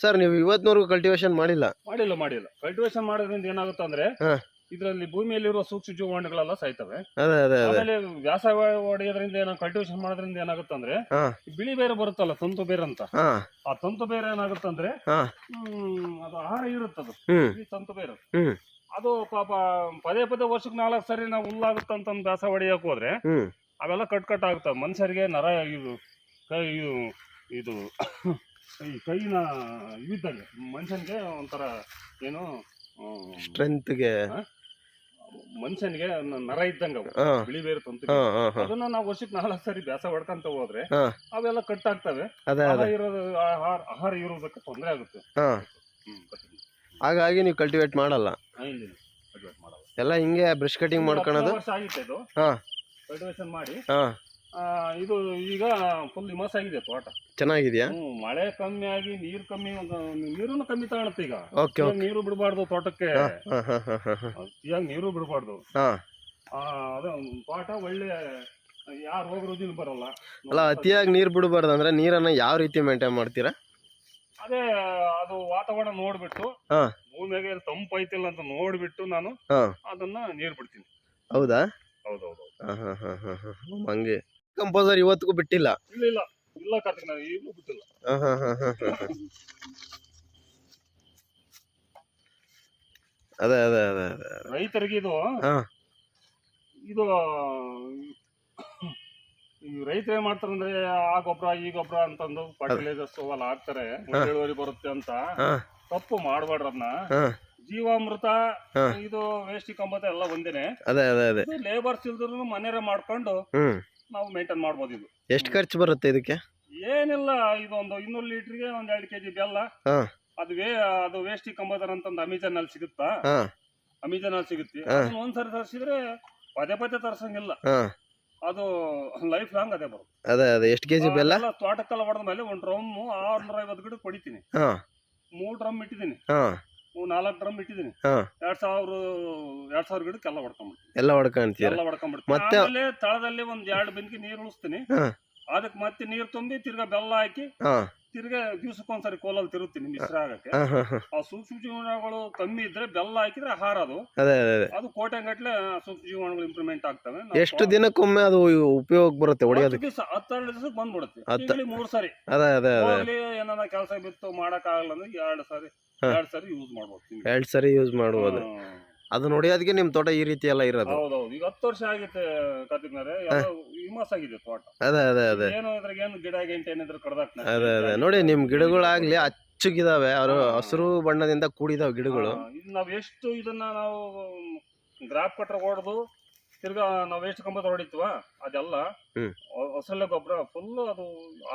A: ಸರ್ ನೀವು ಇವತ್ತಿನವರೆಗೂ ಕಲ್ಟಿವೇಶನ್ ಮಾಡಿಲ್ಲ?
B: ಮಾಡಿಲ್ಲ ಮಾಡಿಲ್ಲ. ಕಲ್ಟಿವೇಶನ್ ಮಾಡೋದ್ರಿಂದ ಏನಾಗುತ್ತೆ ಅಂದ್ರೆ
A: ಹಾ.
B: ಇದರಲ್ಲಿ ಭೂಮಿಯಲ್ಲಿರುವ ಸೂಕ್ಷ್ಮ ಜೀವಾಣುಗಳೆಲ್ಲ ಸಾಯ್ತವೆ.
A: ಅದೇ ಅದೇ ಅದೇ.
B: ಆಮೇಲೆ ವ್ಯಾಸ ಹೊಡೆಯೋದ್ರಿಂದ ಏನೋ ಕಲ್ಟಿವೇಶನ್ ಮಾಡೋದ್ರಿಂದ ಏನಾಗುತ್ತೆ ಅಂದ್ರೆ
A: ಹಾ.
B: ಈ ಬಿಳಿ ಬೇರೆ ಬರುತ್ತಲ್ಲ ತಂತು ಬೇರೆ ಅಂತ.
A: ಹಾ.
B: ಆ ತಂತು ಬೇರೆ ಏನಾಗುತ್ತೆ ಅಂದ್ರೆ
A: ಹಾ.
B: ಹ್ಮ್ ಅದು ಆಹಾರ ಇರುತ್ತದು.
A: ಹ್ಮ್.
B: ಈ ತಂತು ಬೇರೆ.
A: ಹ್ಮ್.
B: ಅದು ಪಾಪ ಪದೇ ಪದೇ ವರ್ಷಕ್ಕೆ ನಾಲ್ಕು ಸರಿ ನಾವು ಹುಲ್ಲಾಗುತ್ತೆ ಅಂತ ವ್ಯಾಸ ಹೊಡಿಯಕ್ ಹೋದ್ರೆ
A: ಹ್ಮ್.
B: ಅವೆಲ್ಲ ಕಟ್ ಕಟ್ ಆಗುತ್ತೆ ಮನುಷ್ಯರಿಗೆ ನರ ಇದು ಕೈ ಇದು ಇದು ಈ ಕೈನ ಇದ್ದಂಗೆ ಮನುಷ್ಯನಿಗೆ ಒಂಥರ ಏನು
A: ಸ್ಟ್ರೆಂತ್ಗೆ
B: ಮನುಷ್ಯನಿಗೆ ನರ ಇದ್ದಂಗೆ ಅವು. ಬಿಳಿ ಬೇರೆ ತಂತು ಅದನ್ನ ನಾವು ವರ್ಷಕ್ಕೆ ನಾಲ್ಕು ಸರಿ ಬ್ಯಾಸ ಹೊಡ್ಕೊಂತ ಹೋದ್ರೆ ಅವೆಲ್ಲ ಕಟ್ ಆಗ್ತವೆ ಇರೋದು ಆಹಾರ ಆಹಾರ ಇರೋದಕ್ಕೆ ತೊಂದರೆ ಆಗುತ್ತೆ.
A: ಹಾಗಾಗಿ ನೀವು ಕಲ್ಟಿವೇಟ್ ಮಾಡಲ್ಲ. ಎಲ್ಲ ಹಿಂಗೆ ಬ್ರಷ್ ಕಟಿಂಗ್ ಮಾಡ್ಕೊಳೋದು? ಹಾ.
B: ಕಲ್ಟಿವೇಶನ್ ಮಾಡಿ ಇದು ಈಗ ಫುಲ್ ಹಿಮಸ್ ಆಗಿದೆ ತೋಟ.
A: ಚೆನ್ನಾಗಿದೆಯಾ?
B: ಹ್ಮ್ ಮಳೆ ಕಮ್ಮಿ ಆಗಿ ನೀರು ಕಮ್ಮಿ ನೀರನ್ನು ನೀರುನು ಕಮ್ಮಿ ತಗೊಳುತ್ತೆ ಈಗ.
A: ಓಕೆ
B: ಇವಾಗ ನೀರು ಬಿಡಬಾರ್ದು ತೋಟಕ್ಕೆ.
A: ಹಾ ಹಾ ಹಾ ಹಾ ಹಾ ಹಾ.
B: ಈಗ ನೀರು ಬಿಡಬಾರ್ದು.
A: ಹಾ.
B: ಅದ ತೋಟ ಒಳ್ಳೆ ಯಾರು ರೋಗ ರುಜಿನ ಬರಲ್ಲ.
A: ಅಲ್ಲ ಅತಿಯಾಗಿ ನೀರು ಬಿಡಬಾರ್ದು ಅಂದ್ರೆ ನೀರನ್ನ ಯಾವ ರೀತಿ ಮೇಂಟೈನ್ ಮಾಡ್ತೀರಾ?
B: ಅದೇ ಅದು ವಾತಾವರಣ ನೋಡ್ಬಿಟ್ಟು
A: ಭೂಮಿಗೆ
B: ತಂಪೈತಿಲ್ಲ ತಂಪು ಐತಿಲ್ಲ ಅಂತ ನೋಡ್ಬಿಟ್ಟು ನಾನು
A: ಹಾ.
B: ಅದನ್ನ ನೀರು ಬಿಡ್ತೀನಿ.
A: ಹೌದಾ?
B: ಹೌದೌದು.
A: ಹಾ ಹಾ ಹಾ ಹಾ ಹಾ ಹಂಗೆ. ಕಂಪೋಸರ್ ಇವತ್ತಿಗೂ ಬಿಟ್ಟಿಲ್ಲ.
B: ಇಲ್ಲ ಇಲ್ಲ. ಇಲ್ಲ ಕಾರ್ತಿಕ್ ನಾನು ಈಗಲೂ ಬಿಟ್ಟಿಲ್ಲ.
A: ಹಾ ಹಾ ಹಾ ಹಾ ಹಾ ಹಾ. ಅದೇ ಅದೇ ಅದೇ ಅದೇ
B: ರೈತರಿಗೆ ಇದು
A: ಹಾ.
B: ಇದು ಈ ರೈತರು ಏನ್ ಮಾಡ್ತಾರಂದ್ರೆ ಆ ಗೊಬ್ಬರ ಈ ಗೊಬ್ಬರ ಅಂತಂದು ಫರ್ಟಿಲೈಸರ್ಸ್ ಅಲ್ಲಿ ಹಾಕ್ತಾರೆ ಒಳ್ಳೆ ಇಳುವರಿ ಬರುತ್ತೆ ಅಂತ.
A: ಹಾ.
B: ತಪ್ಪು ಮಾಡಬೇಡ್ರಿ ಅದನ್ನ
A: ಹಾ.
B: ಜೀವಾಮೃತ
A: ಹಾ.
B: ಇದು ವೇಸ್ಟಿ ಕಂಬತ ಎಲ್ಲ ಒಂದೇನೆ.
A: ಅದೇ ಅದೇ ಅದೇ.
B: ಲೇಬರ್ಸ್ ಇಲ್ದ್ರು ಮನೆಯೇ ಮಾಡ್ಕೊಂಡು
A: ಹ್ಮ್.
B: ನಾವು ಮೇಂಟೈನ್ ಮಾಡ್ಬೋದು ಇದು.
A: ಎಷ್ಟು ಖರ್ಚು ಬರುತ್ತೆ ಇದಕ್ಕೆ?
B: ಏನಿಲ್ಲ ಇದೊಂದು ಇನ್ನೂರು ಲೀಟ್ರಿಗೆ ಒಂದ್ ಎರಡು ಕೆಜಿ ಬೆಲ್ಲ.
A: ಹಾ.
B: ಅದು ವೇ ಅದು ವೇಸ್ಟ್ ಕಂಬದರ್ ಅಂತಂದು ಅಮೆಜಾನ್ ಅಲ್ಲಿ ಸಿಗುತ್ತಾ?
A: ಹಾ.
B: ಅಮೆಜಾನ್ ಅಲ್ಲಿ ಸಿಗುತ್ತೆ. ಅದನ್ನ ಒಂದ್ಸರಿ ತರಿಸಿದ್ರೆ ಪದೇ ಪದೇ ತರ್ಸಂಗಿಲ್ಲ.
A: ಹಾ.
B: ಅದು ಲೈಫ್ ಲಾಂಗ್ ಅದೇ ಬರುತ್ತೆ.
A: ಅದೇ ಅದೇ. ಎಷ್ಟು ಕೆಜಿ ಬೆಲ್ಲ?
B: ತೋಟಕ್ಕೆಲ್ಲ ಹೊಡೆದ ಮೇಲೆ ಒಂದು ಡ್ರಮ್ ಆರ್ನೂರ ಐವತ್ತು ಗಿಡ ಕೊಡಿತೀನಿ.
A: ಹಾ.
B: ಮೂರು ಡ್ರಮ್ ಇಟ್ಟಿದ್ದೀನಿ.
A: ಹಾ.
B: ನಾಲ್ಕು ಡ್ರಮ್ ಇಟ್ಟಿದ್ದೀನಿ.
A: ಹಾ.
B: ಎರಡ್ ಸಾವಿರ ಎರಡ್ ಸಾವಿರ ಗಿಡಕ್ಕೆ ಎಲ್ಲ ಹೊಡ್ಕೊಂಡ್ಬಿಡ್ತೀನಿ
A: ಎಲ್ಲ ಹೊಡ್ಕೊಂತೀರ?
B: ಎಲ್ಲ ಹೊಡ್ಕೊಂಡ್ಬಿಡ್ತೀನಿ
A: ಮತ್ತೆ-
B: ಆಮೇಲೆ ತಳದಲ್ಲಿ ಒಂದ್ ಎರಡು ಬಿಂದಿಗೆ ನೀರು ಉಳಿಸ್ತೀನಿ.
A: ಹಾ.
B: ಅದಕ್ಕೆ ಮತ್ತೆ ನೀರು ತುಂಬಿ ತಿರ್ಗಾ ಬೆಲ್ಲ ಹಾಕಿ
A: ಹಾ.
B: ತಿರ್ಗಾ ದಿವ್ಸಕ್ಕೊಂದ್ಸರಿ ಕೋಲಲ್ಲಿ ತಿರುತ್ತೀನಿ ಮಿಶ್ರ ಆಗಕ್ಕೆ.
A: ಹಾ ಹಾ ಹಾ.
B: ಆ ಸೂಕ್ಷ್ಮ ಜೀವನಗಳು ಕಮ್ಮಿ ಇದ್ರೆ ಬೆಲ್ಲ ಹಾಕಿದ್ರೆ ಆಹಾರ ಅದು.
A: ಅದೇ ಅದೇ ಅದೇ.
B: ಅದು ಕೋಟೆಗಟ್ಲೆ ಸೂಕ್ಷ್ಮ ಜೀವನಗಳು ಇಂಪ್ರೂವ್ಮೆಂಟ್ ಆಗ್ತವೆ. ನಾವು
A: ಎಷ್ಟು ದಿನಕ್ಕೊಮ್ಮೆ ಅದು ಉಪಯೋಗ ಬರುತ್ತೆ ಹೊಡೆಯೋದಕ್ಕೆ?
B: ಹತ್ತು ದಿವ್ಸ ಹತ್ತೆರಡು ದಿವಸ ಬಂದ್ಬಿಡುತ್ತೆ.
A: ಹತ್ತು-
B: ಮೂರ್ ಸಾರಿ.
A: ಅದೇ ಅದೇ ಅದೇ
B: ಹೋಗ್ಲಿ ಏನಾರ ಕೆಲಸ ಬಿತ್ತು ಮಾಡಕ್ ಆಗಲ್ಲ ಅಂದ್ರೆ ಎರಡು ಸರಿ. ಎರಡ್ ಸರಿ ಯೂಸ್ ಮಾಡ್ಬೋದು.
A: ಎರಡು ಸರಿ ಯೂಸ್ ಮಾಡ್ಬೋದು. ಅದು ನೋಡಿಯೋದಕ್ಕೆ ನಿಮ್ಮ ತೋಟ ಈ ರೀತಿ ಎಲ್ಲ ಇರೋದು.
B: ಹೌದೌದು. ಈಗ ಹತ್ತು ವರ್ಷ ಆಗಿತ್ತು ಕಾರ್ತಿಕ್ನವ್ರೆ. ಎಲ್ಲ ಆಗಿದೆ ತೋಟ.
A: ಅದೇ ಅದೇ ಅದೇ.
B: ಏನು ಇದ್ರಾಗ ಏನು ಗಿಡ ಗಂಟೆ ಏನಿದ್ರು ಕಡ್ದಾಕ್
A: ಅದೇ ಅದೇ. ನೋಡಿ ನಿಮ್ಮ ಗಿಡಗಳಾಗ್ಲಿ ಅಚ್ಚುಗಿದಾವೆ. ಅವರು ಹಸಿರು ಬಣ್ಣದಿಂದ ಕೂಡಿದಾವೆ ಗಿಡಗಳು.
B: ಇದು ನಾವ್ ಎಷ್ಟು ಇದನ್ನ ನಾವು ಗ್ರಾಫ್ ಕಟ್ರ ಹೊಡೆದು ತಿರ್ಗಾ ನಾವ್ ಎಷ್ಟು ಕಂಬ ಹೊಡಿತೀವ ಅದೆಲ್ಲ
A: ಹ್ಮ್.
B: ಗೊಬ್ಬರ ಫುಲ್ ಅದು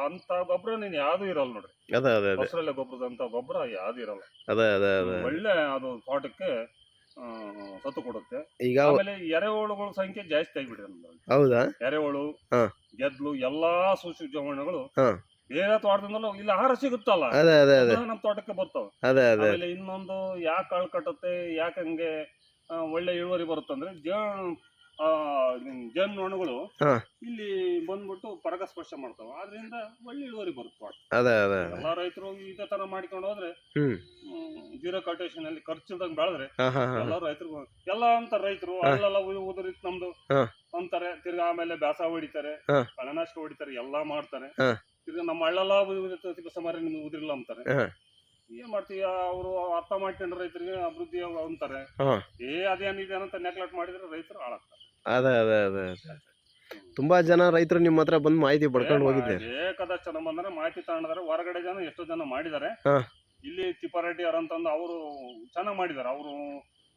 B: ಅಂತ ಗೊಬ್ಬರ ನೀನ್ ಯಾವ್ದು ಇರಲ್ಲ ನೋಡ್ರಿ.
A: ಅದೇ ಅದೇ ಅಂತ
B: ಹಸಿರಲೆ ಗೊಬ್ಬರದಂತ ಗೊಬ್ಬರ ಯಾವ್ದು ಇರಲ್ಲ.
A: ಅದೇ ಅದೇ ಅದೇ
B: ಒಳ್ಳೆ ಅದು ತೋಟಕ್ಕೆ ಆ, ಸತ್ತು ಕೊಡುತ್ತೆ.
A: ಈಗ
B: ಆಮೇಲೆ ಎರೆಹುಳುಗಳ ಸಂಖ್ಯೆ ಜಾಸ್ತಿ ಆಗಿಬಿಟ್ಟಿದೆ ನಮ್ದು
A: ಹೌದಾ?
B: ಎರೆಹುಳು
A: ಹಾ.
B: ಗೆದ್ಲು ಎಲ್ಲಾ ಸೂಚಿ ಜೀವಾಣುಗಳು
A: ಹಾ.
B: ಬೇರೆ ತೋಟದಿಂದಲೂ ಇಲ್ಲಿ ಆಹಾರ ಸಿಗುತ್ತಲ್ಲ?
A: ಅದೇ ಅದೇ ಅದೇ.
B: ಅದು ನಮ್ ತೋಟಕ್ಕೆ ಬರ್ತಾವ.
A: ಅದೇ ಅದೇ.
B: ಆಮೇಲೆ ಇನ್ನೊಂದು ಯಾಕೆ ಕಾಳು ಕಟ್ಟುತ್ತೆ ಯಾಕೆ ಹಂಗೆ ಆ, ಒಳ್ಳೆ ಇಳುವರಿ ಬರುತ್ತಂದ್ರೆ
A: ಹಾ.
B: ಇಲ್ಲಿ ಬಂದ್ಬಿಟ್ಟು ಪರಾಗಸ್ಪರ್ಶ ಮಾಡ್ತಾವ. ಆದ್ರಿಂದ ಒಳ್ಳೆ ಇಳುವರಿ ಬರುತ್ತೆ
A: ಅದೇ ಅದೇ ಅದೇ.
B: ಎಲ್ಲಾ ರೈತರು ಇದೇ ತರ ಮಾಡ್ಕೊಂಡು ಹೋದ್ರೆ ಜೀರೋ ಕಲ್ಟಿವೇಶನ್ ಅಲ್ಲಿ ಖರ್ಚಿಲ್ದಂಗ್ ಬೆಳೆದ್ರೆ ಎಲ್ಲಾ ರೈತರು ಎಲ್ಲಾ ಅಂತ ರೈತರು ಅಲ್ಲೆಲ್ಲ ಉದುರಿ ನಮ್ದು. ಅಂತಾರೆ. ತಿರ್ಗಾ ಆಮೇಲೆ ಬ್ಯಾಸ ಹೊಡಿತಾರೆ. ಕಳೆನಾಶಕ ಹೊಡಿತಾರೆ ಎಲ್ಲಾ ಮಾಡ್ತಾರೆ. ತಿರ್ಗ ನಮ್ಮ ಹಳ್ಳೆಲ್ಲ ಸಮಾರ ನಿಮ್ಗೆ ಉದುರಿಲ್ಲ ಅಂತಾರೆ. ಏನ್ ಮಾಡ್ತೀವಿ ಅವರು ಅರ್ಥ ಮಾಡ್ಕೊಂಡ್ರೆ ರೈತರಿಗೆ ಅಭಿವೃದ್ಧಿ ಅಂತಾರೆ. ಏ ಅದೇನಿದೆ ಅಂತ ನೆಗ್ಲೆಕ್ಟ್ ಮಾಡಿದ್ರೆ ರೈತರು ಹಾಳಾಗ್ತಾರೆ.
A: ಅದೇ ಅದೇ ಅದೇ ಅದೇ. ತುಂಬಾ ಜನ ರೈತರು ನಿಮ್ಮ ಹತ್ರ ಬಂದು ಮಾಹಿತಿ ಪಡ್ಕೊಂಡು ಹೋಗಿದ್ದೆ
B: ಜನ ಬಂದ್ರೆ ಮಾಹಿತಿ ತಗೊಂಡಿದ್ದಾರೆ. ಹೊರಗಡೆ ಜನ ಎಷ್ಟೋ ಜನ ಮಾಡಿದ್ದಾರೆ.
A: ಹಾ.
B: ಇಲ್ಲಿ ತಿಪ್ಪಾರೆಡ್ಡಿ ಅವರಂತಂದು ಅವರು ಚೆನ್ನಾಗಿ ಮಾಡಿದ್ದಾರೆ. ಅವರು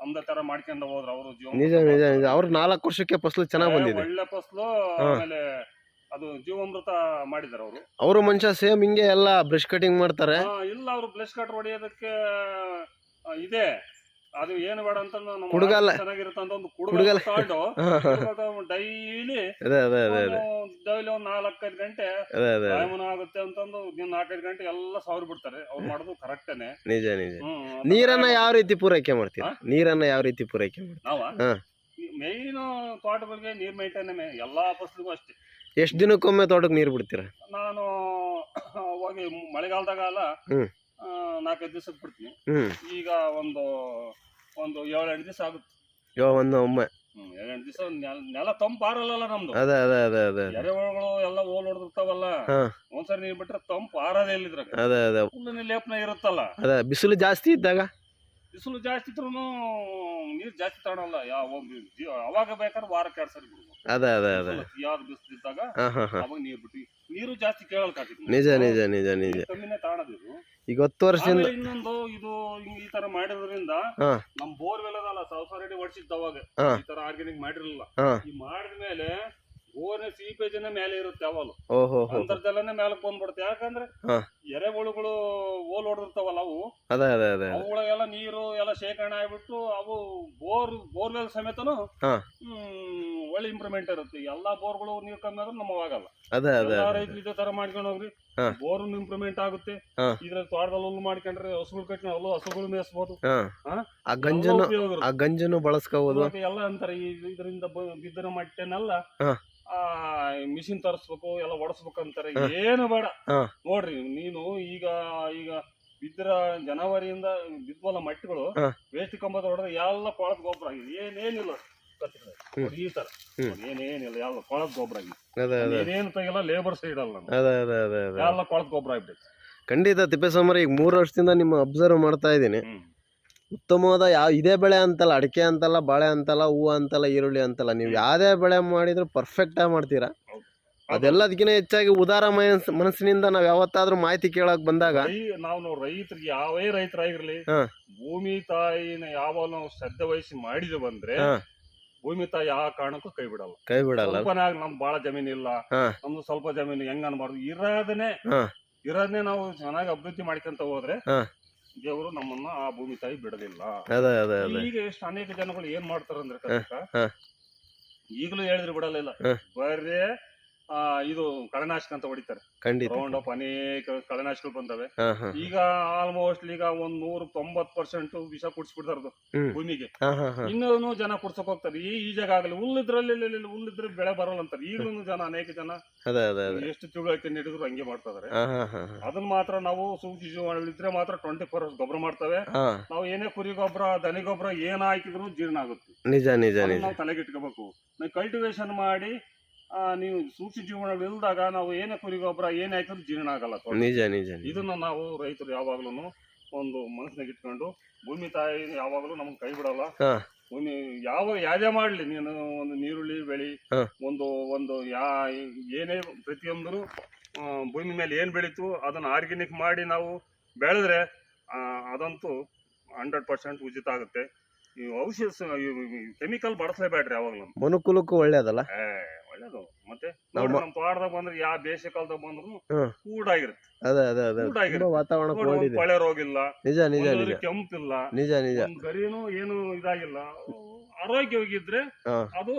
B: ನಮ್ದ ತರ ಮಾಡ್ಕೊಂಡು ಹೋದ್ರು. ಅವರು
A: ನಿಜ ನಿಜ ನಿಜ. ಅವ್ರ ನಾಲ್ಕು ವರ್ಷಕ್ಕೆ ಫಸಲು ಚೆನ್ನಾಗಿ ಬಂದಿದೆ.
B: ಒಳ್ಳೆ ಫಸಲು ಆಮೇಲೆ ಅದು ಜೀವಾಮೃತ ಮಾಡಿದಾರೆ ಅವರು.
A: ಅವರು ಮನುಷ್ಯ ಸೇಮ್ ಹಿಂಗೆ ಎಲ್ಲ ಬ್ರಷ್ ಕಟಿಂಗ್ ಮಾಡ್ತಾರೆ.
B: ಇಲ್ಲ ಅವರು ಬ್ಲಶ್ ಕಟ್ ಹೊಡೆಯೋದಕ್ಕೆ ಇದೆ. ಅದು ಏನು ಬೇಡ ಅಂತ ನಮ್ಮ
A: ಕುಡ್ಗಾಲ.
B: ಆರೋಗ್ಯ ಚೆನ್ನಾಗಿರುತ್ತೆ ಒಂದು ಕುಡಗಲ್ಲ ತಗೊಂಡು ಡೈಲಿ ಡೈಲಿ ಒಂದ್ ನಾಲ್ಕೈದು ಗಂಟೆ ವ್ಯಾಯಾಮನ ಆಗುತ್ತೆ ಅಂತಂದು ದಿನ ನಾಲ್ಕೈದು ಗಂಟೆ ಎಲ್ಲ ಸಾವಿರ ಬಿಡ್ತಾರೆ. ಅವ್ರು ಮಾಡೋದು ಕರೆಕ್ಟೇನೆ.
A: ನಿಜ ನಿಜ. ನೀರನ್ನ ಯಾವ ರೀತಿ ಪೂರೈಕೆ ಮಾಡ್ತೀರಾ? ನೀರನ್ನ ಯಾವ ರೀತಿ ಪೂರೈಕೆ ಮಾಡ್ತೀರಾ.
B: ಮೇಯ್ನ್ ತೋಟಗಳಿಗೆ ನೀರ್ ಮೇಂಟೈನ್ ಎಲ್ಲಾ ಫಸಲಿಗೂ ಅಷ್ಟೇ.
A: ಎಷ್ಟು ದಿನಕ್ಕೊಮ್ಮೆ ತೋಟಕ್ಕೆ ನೀರು ಬಿಡ್ತೀರಾ?
B: ನಾನು ಹೋಗಿ ಮಳೆಗಾಲದಾಗ ಅಲ್ಲ ನಾಲ್ಕೈದು ದಿವಸ ಬಿಡ್ತೀನಿ.
A: ಹ್ಮ್.
B: ಈಗ ಒಂದು ಒಂದು ಏಳೆಂಟು ದಿವಸ ಆಗುತ್ತೆ.
A: ಯೋ ಒಂದು ಒಮ್ಮೆ.
B: ಹ್ಮ್ ಏಳೆಂಟು ದಿವಸ ನೆಲ ತಂಪು ಆರಲ್ಲ ನಮ್ದು.
A: ಅದೇ ಅದೇ ಅದೇ ಅದೇ
B: ಎರೆಹುಳುಗಳು ಎಲ್ಲ ಓಲ್ ಹೊಡೆದಿರ್ತಾವಲ್ಲ
A: ಹಾ.
B: ಒಂದ್ಸರಿ ನೀರ್ ಬಿಟ್ರೆ ತಂಪು ಆರದೇ ಇಲ್ಲ ಇದ್ರಾಗ
A: ಅದೇ. ಅದೇ
B: ಹುಲ್ಲಿನ ಲೇಪನ ಇರುತ್ತಲ್ಲ.
A: ಅದೇ ಬಿಸಿಲು ಜಾಸ್ತಿ ಇದ್ದಾಗ
B: ಬಿಸಿಲು ಜಾಸ್ತಿ ಇದ್ರೂ ನೀರು ಜಾಸ್ತಿ ತಗೊಳಲ್ಲ. ಯಾವ ಅವಾಗ ಬೇಕಾದ್ರೆ ವಾರಕ್ಕೆ ಎರಡು ಸರಿ ಬಿಡ್ಬೋದು.
A: ಅದೇ ಅದೇ ಅದೇ.
B: ಯಾವ್ದು ಬಿಸಿಲು ಇದ್ದಾಗ ಅವಾಗ ನೀರು ಬಿಟ್ಟು ನೀರು ಜಾಸ್ತಿ ಕೇಳಲ್ಕಾಗ್ತೈತಿ
A: ನಿಜ ನಿಜ ನಿಜ ನಿಜ.
B: ಕಮ್ಮಿನೇ ತಗೊಳೋದು ಇದು.
A: ಈಗ ಹತ್ತು ವರ್ಷದಿಂದ
B: ಇನ್ನೊಂದು ಇದು ಈ ತರ ಮಾಡಿರೋದ್ರಿಂದ ನಮ್ ಬೋರ್ವೆಲ್ ಅದಲ್ಲ ಸಾವಿರ ಅಡಿ ಹೊಡ್ಸಿದ್ದು ಅವಾಗ. ಈ ತರ ಆರ್ಗ್ಯಾನಿಕ್ ಮಾಡಿರಲಿಲ್ಲ. ಈ ಮಾಡಿದ್ಮೇಲೆ ಬೋರ್ನ ಸೀಪೇಜ್ ಮೇಲೆ ಇರುತ್ತೆ ಯಾವಲ್ಲ
A: ಓಹೋ
B: ಅಂತರ್ಜಲನೇ ಮೇಲಕ್ಕೆ ಬಂದ್ಬಿಡುತ್ತೆ. ಯಾಕಂದ್ರೆ. ಎರೆಹುಳುಗಳು ಓಲ್ ಹೊಡೆದಿರ್ತಾವಲ್ಲ ಅವು.
A: ಅದೇ ಅದೇ ಅದೇ
B: ಅವುಗಳಿಗೆಲ್ಲ ನೀರು ಎಲ್ಲ ಶೇಖರಣೆ ಆಗ್ಬಿಟ್ಟು ಅವು ಬೋರ್ ಬೋರ್ವೆಲ್ ಸಮೇತನು ಒಳ್ಳೆ ಇಂಪ್ರೂವ್ಮೆಂಟ್ ಇರುತ್ತೆ. ಎಲ್ಲಾ ಬೋರ್ಗಳು ನೀರು ಕಮ್ಮಿ ಆದ್ರೆ ನಮ್ಮವ್ ಆಗಲ್ಲ.
A: ಅದೇ ಅದೇ
B: ರೈತರು ಇದೇ ತರ ಮಾಡ್ಕೊಂಡು ಹೋಗ್ರಿ. ಬೋರ್ ಇಂಪ್ರೂವ್ಮೆಂಟ್ ಆಗುತ್ತೆ.
A: ಇದ್ರ
B: ಇದ್ರಲ್ಲಿ ತೋಟದಲ್ಲಿ ಹುಲ್ಲು ಮಾಡ್ಕೊಂಡ್ರೆ ಹಸುಗಳು ಕಟ್ಟಿನ ಅಲ್ಲೂ ಹಸುಗಳು ಮೇಯಿಸಬಹುದು?
A: ಆ ಗಂಜನು
B: ಎಲ್ಲ
A: ಆ ಗಂಜನು ಬಳಸ್ಕೋಬೋದು.
B: ಇವಾಗ ಎಲ್ಲ ಅಂತಾರೆ ಇದರಿಂದ ಬಿದ್ದರ ಮಟ್ಟನೆಲ್ಲ ಮಿಷಿನ್ ತರಿಸ್ಬೇಕು ಎಲ್ಲ ಒಡಸ್ಬೇಕು ಅಂತಾರೆ ಏನು ಬೇಡ. ನೋಡ್ರಿ ನೀನು ಈಗ ಈಗ ಬಿದ್ದರ ಜನವರಿಯಿಂದ ಬಿದ್ದವಲ್ಲ ಮಟ್ಟಿಗಳು. ವೇಸ್ಟ್ ಕಂಬದ ಹೊಡೆದ್ರೆ ಎಲ್ಲ ಕೊಳದ ಗೊಬ್ಬರ ಆಗಿದೆ. ಏನೇನಿಲ್ಲ ಈ ತರ. ಏನೇನಿಲ್ಲ ಎಲ್ಲ ಕೊಳದ ಗೊಬ್ಬರ ಆಗಿದೆ. ಏನೇನು ತೆಗಿಲ್ಲ ಲೇಬರ್ ಸೈಡ್ ಅಲ್ಲ ನಾನು.
A: ಅದೇ ಅದೇ ಅದೇ ಅದೇ.
B: ಎಲ್ಲ ಕೊಳದ ಗೊಬ್ಬರ ಆಗ್ಬಿಟ್ಟು
A: ಖಂಡಿತ ತಿಪ್ಪೇಸ್ವಾಮಿ ಈಗ ಮೂರು ವರ್ಷದಿಂದ ನಿಮ್ಮ ಅಬ್ಸರ್ವ್ ಮಾಡ್ತಾ ಇದ್ದೀನಿ. ಉತ್ತಮವಾದ ಯಾವ ಇದೇ ಬೆಳೆ ಅಂತಲ್ಲ ಅಡಿಕೆ ಅಂತಲ್ಲ ಬಾಳೆ ಅಂತಲ್ಲ ಹೂವು ಅಂತಲ್ಲ ಈರುಳ್ಳಿ ಅಂತಲ್ಲ ನೀವು ಯಾವುದೇ ಬೆಳೆ ಮಾಡಿದ್ರು ಪರ್ಫೆಕ್ಟಾಗಿ ಮಾಡ್ತೀರಾ
B: ಅದೆಲ್ಲ
A: ಅದೆಲ್ಲದಕ್ಕಿಂತ ಹೆಚ್ಚಾಗಿ ಉದಾರ ಮನಸ್ ಮನಸ್ಸಿನಿಂದ ನಾವು ಯಾವತ್ತಾದ್ರೂ ಮಾಹಿತಿ ಕೇಳಕ್ ಬಂದಾಗ
B: ನಾವು ರೈತರಿಗೆ ಯಾವೇ ರೈತರಾಗಿರ್ಲಿ
A: ಹಾ.
B: ಭೂಮಿ ತಾಯಿನ ಯಾವ ನಾವು ಶ್ರದ್ಧೆ ವಹಿಸಿ ಮಾಡಿದ ಬಂದ್ರೆ ಭೂಮಿ ತಾಯಿ ಯಾವ ಕಾರಣಕ್ಕೂ ಕೈ ಬಿಡಲ್ಲ
A: ಕೈ ಬಿಡಲ್ಲ
B: ನಮ್ ಬಾಳ ಜಮೀನ್ ಇಲ್ಲ
A: ಹಾ.
B: ನಮ್ದು ಸ್ವಲ್ಪ ಜಮೀನು ಹೆಂಗ ಅನ್ಬಾರ್ದು ಇರೋದನ್ನೇ
A: ಹಾ.
B: ಇರೋದನ್ನೇ ನಾವು ಚೆನ್ನಾಗಿ ಅಭಿವೃದ್ಧಿ ಮಾಡ್ಕೊಂತ ಹೋದ್ರೆ
A: ಹಾ.
B: ದೇವರು ನಮ್ಮನ್ನ ಆ ಭೂಮಿ ತಾಯಿ ಬಿಡಲಿಲ್ಲ
A: ಅದೇ ಅದೇ ಅದೇ
B: ಈಗ ಎಷ್ಟು ಅನೇಕ ಜನಗಳು ಏನ್ ಮಾಡ್ತಾರಂದ್ರೆ. ಈಗಲೂ ಹೇಳಿದ್ರು ಬಿಡಲಿಲ್ಲ
A: ಹಾ.
B: ಬರೇ ಆ, ಇದು ಕಳೆನಾಶಕ ಅಂತ ಹೊಡಿತಾರೆ.
A: ಖಂಡಿತ.
B: ರೌಂಡ್ ಅಪ್ ಅನೇಕ ಕಳೆನಾಶಕಗಳು ಬಂದವೆ.
A: ಹಾ ಹಾ.
B: ಈಗ ಆಲ್ಮೋಸ್ಟ್ ಈಗ ಒಂದ್ ನೂರ ತೊಂಬತ್ ಪರ್ಸೆಂಟ್ ವಿಷ ಕುಡಿಸ್ಬಿಡ್ತಾರದು
A: ಹ್ಮ್.
B: ಭೂಮಿಗೆ.
A: ಹಾ ಹಾ ಹಾ.
B: ಇನ್ನೂ ಜನ ಕುಡ್ಸಕ್ ಹೋಗ್ತಾರೆ. ಈ ಈಜಾಗ ಆಗಲಿ ಹುಲ್ಲಿದ್ರಲ್ಲಿ ಹುಲ್ಲಿದ್ರೆ ಬೆಳೆ ಬರೋಲ್ಲ ಅಂತಾರೆ. ಈಗಲೂ ಜನ ಅನೇಕ ಜನ
A: ಅದೇ ಅದೇ ಅದೇ.
B: ಎಷ್ಟು ತಿಳುವಳಿಕೆ ನೀಡಿದ್ರು ಹಂಗೆ ಮಾಡ್ತಾರೆ
A: ಇದಾರೆ. ಹಾ ಹಾ ಹಾ
B: ಅದನ್ನ ಮಾತ್ರ ನಾವು ಸೂಕ್ಷ್ಮ ಮಾಡಿದ್ರೆ ಮಾತ್ರ ಟ್ವೆಂಟಿ ಫೋರ್ ಅವರ್ಸ್ ಗೊಬ್ಬರ ಮಾಡ್ತವೆ.
A: ಹಾ.
B: ನಾವು ಏನೇ ಕುರಿ ಗೊಬ್ಬರ ದನಿ ಗೊಬ್ಬರ ಏನ್ ಹಾಕಿದ್ರು ಜೀರ್ಣ ಆಗುತ್ತೆ.
A: ನಿಜ ನಿಜ
B: ಅದನ್ನ
A: ನಿಜ.
B: ನಾವು ತಲೆಗೆ ಇಟ್ಕೋಬೇಕು. ನಾವು ಕಲ್ಟಿವೇಶನ್ ಮಾಡಿ ನೀವು ಸೂಕ್ಷ್ಮ ಜೀವನ ಇಲ್ದಾಗ ನಾವು ಏನೇ ಕುರಿ ಗೊಬ್ಬರ ಏನೇ ಹಾಕಿದ್ರು ಜೀರ್ಣ ಆಗಲ್ಲ.
A: ನಿಜ ನಿಜ
B: ಇದನ್ನ ನಾವು ರೈತರು ಯಾವಾಗ್ಲೂ ಒಂದು ಮನಸ್ಸಿನಾಗ ಇಟ್ಕೊಂಡು ಭೂಮಿ ತಾಯಿ ಯಾವಾಗಲೂ ನಮ್ಗೆ ಕೈ ಬಿಡಲ್ಲ. ಭೂಮಿ ಯಾವ ಯಾವ್ದೇ ಮಾಡ್ಲಿ ನೀನು ಒಂದು ನೀರುಳ್ಳಿ ಬೆಳಿ ಒಂದು ಒಂದು ಯಾ ಏನೇ ಪ್ರತಿಯೊಂದರು ಭೂಮಿ ಮೇಲೆ ಏನ್ ಬೆಳೀತು ಅದನ್ನ ಆರ್ಗ್ಯಾನಿಕ್ ಮಾಡಿ ನಾವು ಬೆಳೆದ್ರೆ ಅದಂತೂ ಹಂಡ್ರೆಡ್ ಪರ್ಸೆಂಟ್ ಉಚಿತ ಆಗುತ್ತೆ. ಈ ಔಷಧ ಕೆಮಿಕಲ್ ಬಳಸಲೇಬೇಡ್ರಿ ಯಾವಾಗ್ಲೂ
A: ಮನುಕುಲಕ್ಕೂ ಒಳ್ಳೇದಲ್ಲ?
B: ಒಳ್ಳೇದು. ಮತ್ತೆ
A: ನಮ್ಮ-
B: ನೋಡ್ರಿ ನಮ್ಮ ತೋಟದಾಗ ಬಂದ್ರೆ ಯಾವ ಬೇಸಿಗೆ ಕಾಲದಾಗ ಬಂದ್ರು
A: ಹ್ಮ್.
B: ಕೂಡಾಗಿರುತ್ತೆ.
A: ಅದೇ ಅದೇ ಅದೇ.
B: ಕೂಡಾಗಿರುತ್ತೆ.
A: ತುಂಬಾ ವಾತಾವರಣ
B: ನೋಡಿ,
A: ಕೋಲ್ಡ್
B: ಒಂದ್
A: ಇದೆ
B: ಕೊಳೆ ರೋಗ
A: ನಿಜ ನಿಜ ನಿಜ.
B: ಒಂದೊಂದು ಕೆಂಪಿಲ್ಲ
A: ನಿಜ ನಿಜ.
B: ಒಂದ್ ಗರಿನೂ ಏನು ಇದಾಗಿಲ್ಲ. ಆರೋಗ್ಯವಾಗಿದ್ರೆ
A: ಹಾ.
B: ಅದು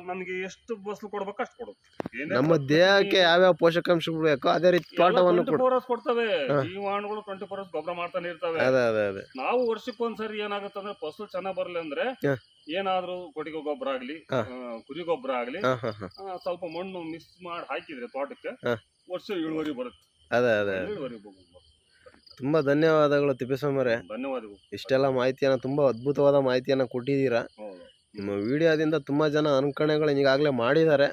B: ನಮ್ಗೆ ಎಷ್ಟು ಬಸ್ಲು ಕೊಡ್ಬೇಕು ಅಷ್ಟು ಕೊಡುತ್ತೆ. ಏನೇ
A: ನಮ್ಮ ದೇಹಕ್ಕೆ ಯಾವ್ಯಾವ ಪೋಷಕಾಂಶಗಳು ಬೇಕೋ ಅದೇ ರೀತಿ ತೋಟವನ್ನು
B: 24
A: ಕೊಡ್.
B: hours ಕೊಡ್ತವೆ.
A: ಹಾ.
B: ಜೀವಾಣುಗಳು ಟ್ವೆಂಟಿ ಫೋರ್ ಅವರ್ಸ್ ಗೊಬ್ಬರ ಮಾಡ್ತಾನೆ ಇರ್ತವೆ.
A: ಅದೇ ಅದೇ ಅದೇ.
B: ನಾವು ವರ್ಷಕ್ಕೊಂದ್ಸರಿ ಏನಾಗುತ್ತೆ ಅಂದ್ರೆ ಫಸಲು ಚೆನ್ನಾಗ್ ಬರ್ಲಿ ಅಂದ್ರೆ
A: ಹಾ.
B: ಏನಾದ್ರೂ ಕೊಟ್ಟಿಗೆ ಗೊಬ್ಬರ ಆಗ್ಲಿ
A: ಹಾ.
B: ಆ, ಕುರಿ ಗೊಬ್ಬರ ಆಗ್ಲಿ
A: ಹಾ ಹಾ ಹಾ
B: ಆ, ಸ್ವಲ್ಪ ಮಣ್ಣು ಮಿಕ್ಸ್ ಮಾಡಿ ಹಾಕಿದ್ರೆ ತೋಟಕ್ಕೆ
A: ಹಾ.
B: ವರ್ಷ ಇಳುವರಿ ಬರುತ್ತೆ
A: ಅದೇ ಅದೇ
B: ಇಳುವರಿ.
A: ತುಂಬಾ ಧನ್ಯವಾದಗಳು ತಿಪ್ಪೇಸ್ವಾಮರೇ
B: ಧನ್ಯವಾದಗಳು
A: ಇಷ್ಟೆಲ್ಲ ಮಾಹಿತಿಯನ್ನ ತುಂಬಾ ಅದ್ಭುತವಾದ ಮಾಹಿತಿಯನ್ನ ಕೊಟ್ಟಿದ್ದೀರಾ
B: ಹೌದು
A: ನಿಮ್ಮ ವಿಡಿಯೋದಿಂದ ತುಂಬಾ ಜನ ಅನುಕರಣೆಗಳು ಈಗಾಗಲೇ ಮಾಡಿದ್ದಾರೆ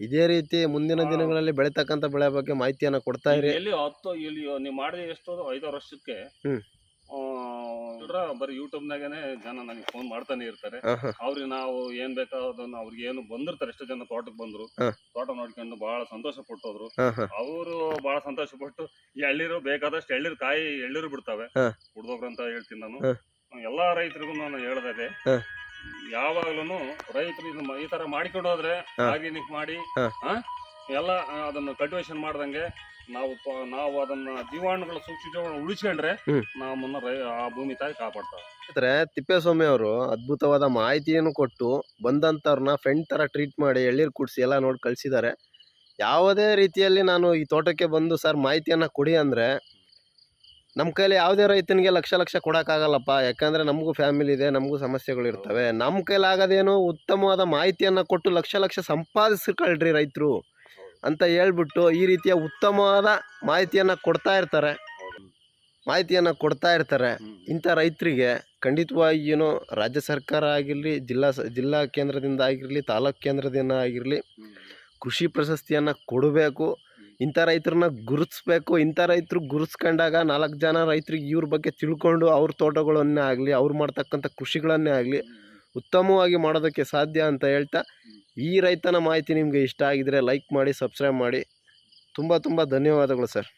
A: ಇದೇ ರೀತಿ ಮುಂದಿನ
B: ಹಾ.
A: ದಿನಗಳಲ್ಲಿ ಬೆಳೀತಕ್ಕಂಥ ಬೆಳೆ ಬಗ್ಗೆ ಮಾಹಿತಿಯನ್ನ ಕೊಡ್ತಾ ಇರಿ
B: ಎಲ್ಲಿ ಹತ್ತು ಇಲ್ಲಿ ನೀವು ಮಾಡಿದ ಎಷ್ಟು ಐದಾರು ವರ್ಷಕ್ಕೆ
A: ಹ್ಮ್.
B: ಬರೀ ಯೂಟ್ಯೂಬ್ನಾಗೇನೆ ಜನ ನನಗೆ ಫೋನ್ ಮಾಡ್ತಾನೆ ಇರ್ತಾರೆ. ಅವ್ರಿಗೆ ನಾವು ಏನ್ ಬೇಕೋ ಅದನ್ನ ಅವ್ರಿಗೆ ಏನು ಬಂದಿರ್ತಾರೆ ಎಷ್ಟು ಜನ ತೋಟಕ್ಕೆ ಬಂದ್ರು. ತೋಟ ನೋಡ್ಕೊಂಡು ಬಹಳ ಸಂತೋಷ ಪಟ್ಟೋದ್ರು. ಅವರು ಬಹಳ ಸಂತೋಷ ಪಟ್ಟು ಈ ಎಳ್ನೀರು ಬೇಕಾದಷ್ಟು ಎಳ್ಳಿರು ಕಾಯಿ ಎಳ್ಳಿರು ಬಿಡ್ತಾವೆ. ಅಂತ ಹೇಳ್ತೀನಿ ನಾನು. ಎಲ್ಲಾ ರೈತರಿಗೂ ನಾನು ಹೇಳ್ದೆ
A: ಯಾವಾಗ್ಲೂನು
B: ಯಾವಾಗ್ಲೂ ರೈತರು ಈ ತರ ಮಾಡಿಕೊಡೋದ್ರೆ ಹೋದ್ರೆ. ಆರ್ಗ್ಯಾನಿಕ್ ಮಾಡಿ ಎಲ್ಲ ಅದನ್ನು ಕಲ್ಟಿವೇಶನ್ ಮಾಡ್ದಂಗೆ ನಾವು ನಾವು ಅದನ್ನ ಜೀವಾಣುಗಳ ಸೂಕ್ಷ್ಮ ಜೀವಾಣು ಉಳಿಸ್ಕೊಂಡ್ರೆ. ನಮ್ಮನ್ನ ರೈ ಆ ಭೂಮಿ ತಾಯಿ
A: ಕಾಪಾಡ್ತಾರೆ ತಿಪ್ಪೇಸ್ವಾಮಿ ಅವರು ಅದ್ಭುತವಾದ ಮಾಹಿತಿಯನ್ನು ಕೊಟ್ಟು ಬಂದಂಥವ್ರನ್ನ ಫ್ರೆಂಡ್ ಥರ ಟ್ರೀಟ್ ಮಾಡಿ ಎಳ್ಳೀರು ಕುಡಿಸಿ ಎಲ್ಲ ನೋಡಿ ಕಳಿಸಿದ್ದಾರೆ. ಯಾವುದೇ ರೀತಿಯಲ್ಲಿ ನಾನು ಈ ತೋಟಕ್ಕೆ ಬಂದು ಸರ್ ಮಾಹಿತಿಯನ್ನು ಕೊಡಿ ಅಂದರೆ ನಮ್ಮ ಕೈಲಿ ಯಾವುದೇ ರೈತನಿಗೆ ಲಕ್ಷ ಲಕ್ಷ ಕೊಡೋಕ್ಕಾಗಲ್ಲಪ್ಪ. ಯಾಕಂದರೆ ನಮಗೂ ಫ್ಯಾಮಿಲಿ ಇದೆ ನಮಗೂ ಸಮಸ್ಯೆಗಳು ಇರ್ತವೆ. ನಮ್ಮ ಕೈಲಿ ಆಗೋದೇನು ಉತ್ತಮವಾದ ಮಾಹಿತಿಯನ್ನು ಕೊಟ್ಟು ಲಕ್ಷ ಲಕ್ಷ ಸಂಪಾದಿಸ್ಕೊಳ್ರಿ ರೈತರು. ಅಂತ ಹೇಳ್ಬಿಟ್ಟು ಈ ರೀತಿಯ ಉತ್ತಮವಾದ ಮಾಹಿತಿಯನ್ನು ಕೊಡ್ತಾ ಇರ್ತಾರೆ. ಮಾಹಿತಿಯನ್ನು ಕೊಡ್ತಾ ಇರ್ತಾರೆ. ಇಂಥ ರೈತರಿಗೆ ಖಂಡಿತವಾಗಿಯೂ ರಾಜ್ಯ ಸರ್ಕಾರ ಆಗಿರಲಿ ಜಿಲ್ಲಾ ಜಿಲ್ಲಾ ಕೇಂದ್ರದಿಂದ ಆಗಿರಲಿ ತಾಲೂಕು ಕೇಂದ್ರದಿಂದ ಆಗಿರಲಿ ಕೃಷಿ ಪ್ರಶಸ್ತಿಯನ್ನು ಕೊಡಬೇಕು. ಇಂಥ ರೈತರನ್ನ ಗುರುತಿಸ್ಬೇಕು. ಇಂಥ ರೈತರು ಗುರುತಿಸ್ಕೊಂಡಾಗ ನಾಲ್ಕು ಜನ ರೈತರಿಗೆ ಇವ್ರ ಬಗ್ಗೆ ತಿಳ್ಕೊಂಡು ಅವ್ರ ತೋಟಗಳನ್ನೇ ಆಗಲಿ ಅವ್ರು ಮಾಡ್ತಕ್ಕಂಥ ಕೃಷಿಗಳನ್ನೇ ಆಗಲಿ ಉತ್ತಮವಾಗಿ ಮಾಡೋದಕ್ಕೆ ಸಾಧ್ಯ ಅಂತ ಹೇಳ್ತಾ ಈ ರೈತನ ಮಾಹಿತಿ ನಿಮಗೆ ಇಷ್ಟ ಆಗಿದ್ರೆ ಲೈಕ್ ಮಾಡಿ ಸಬ್ಸ್ಕ್ರೈಬ್ ಮಾಡಿ. ತುಂಬ ತುಂಬ ಧನ್ಯವಾದಗಳು ಸರ್.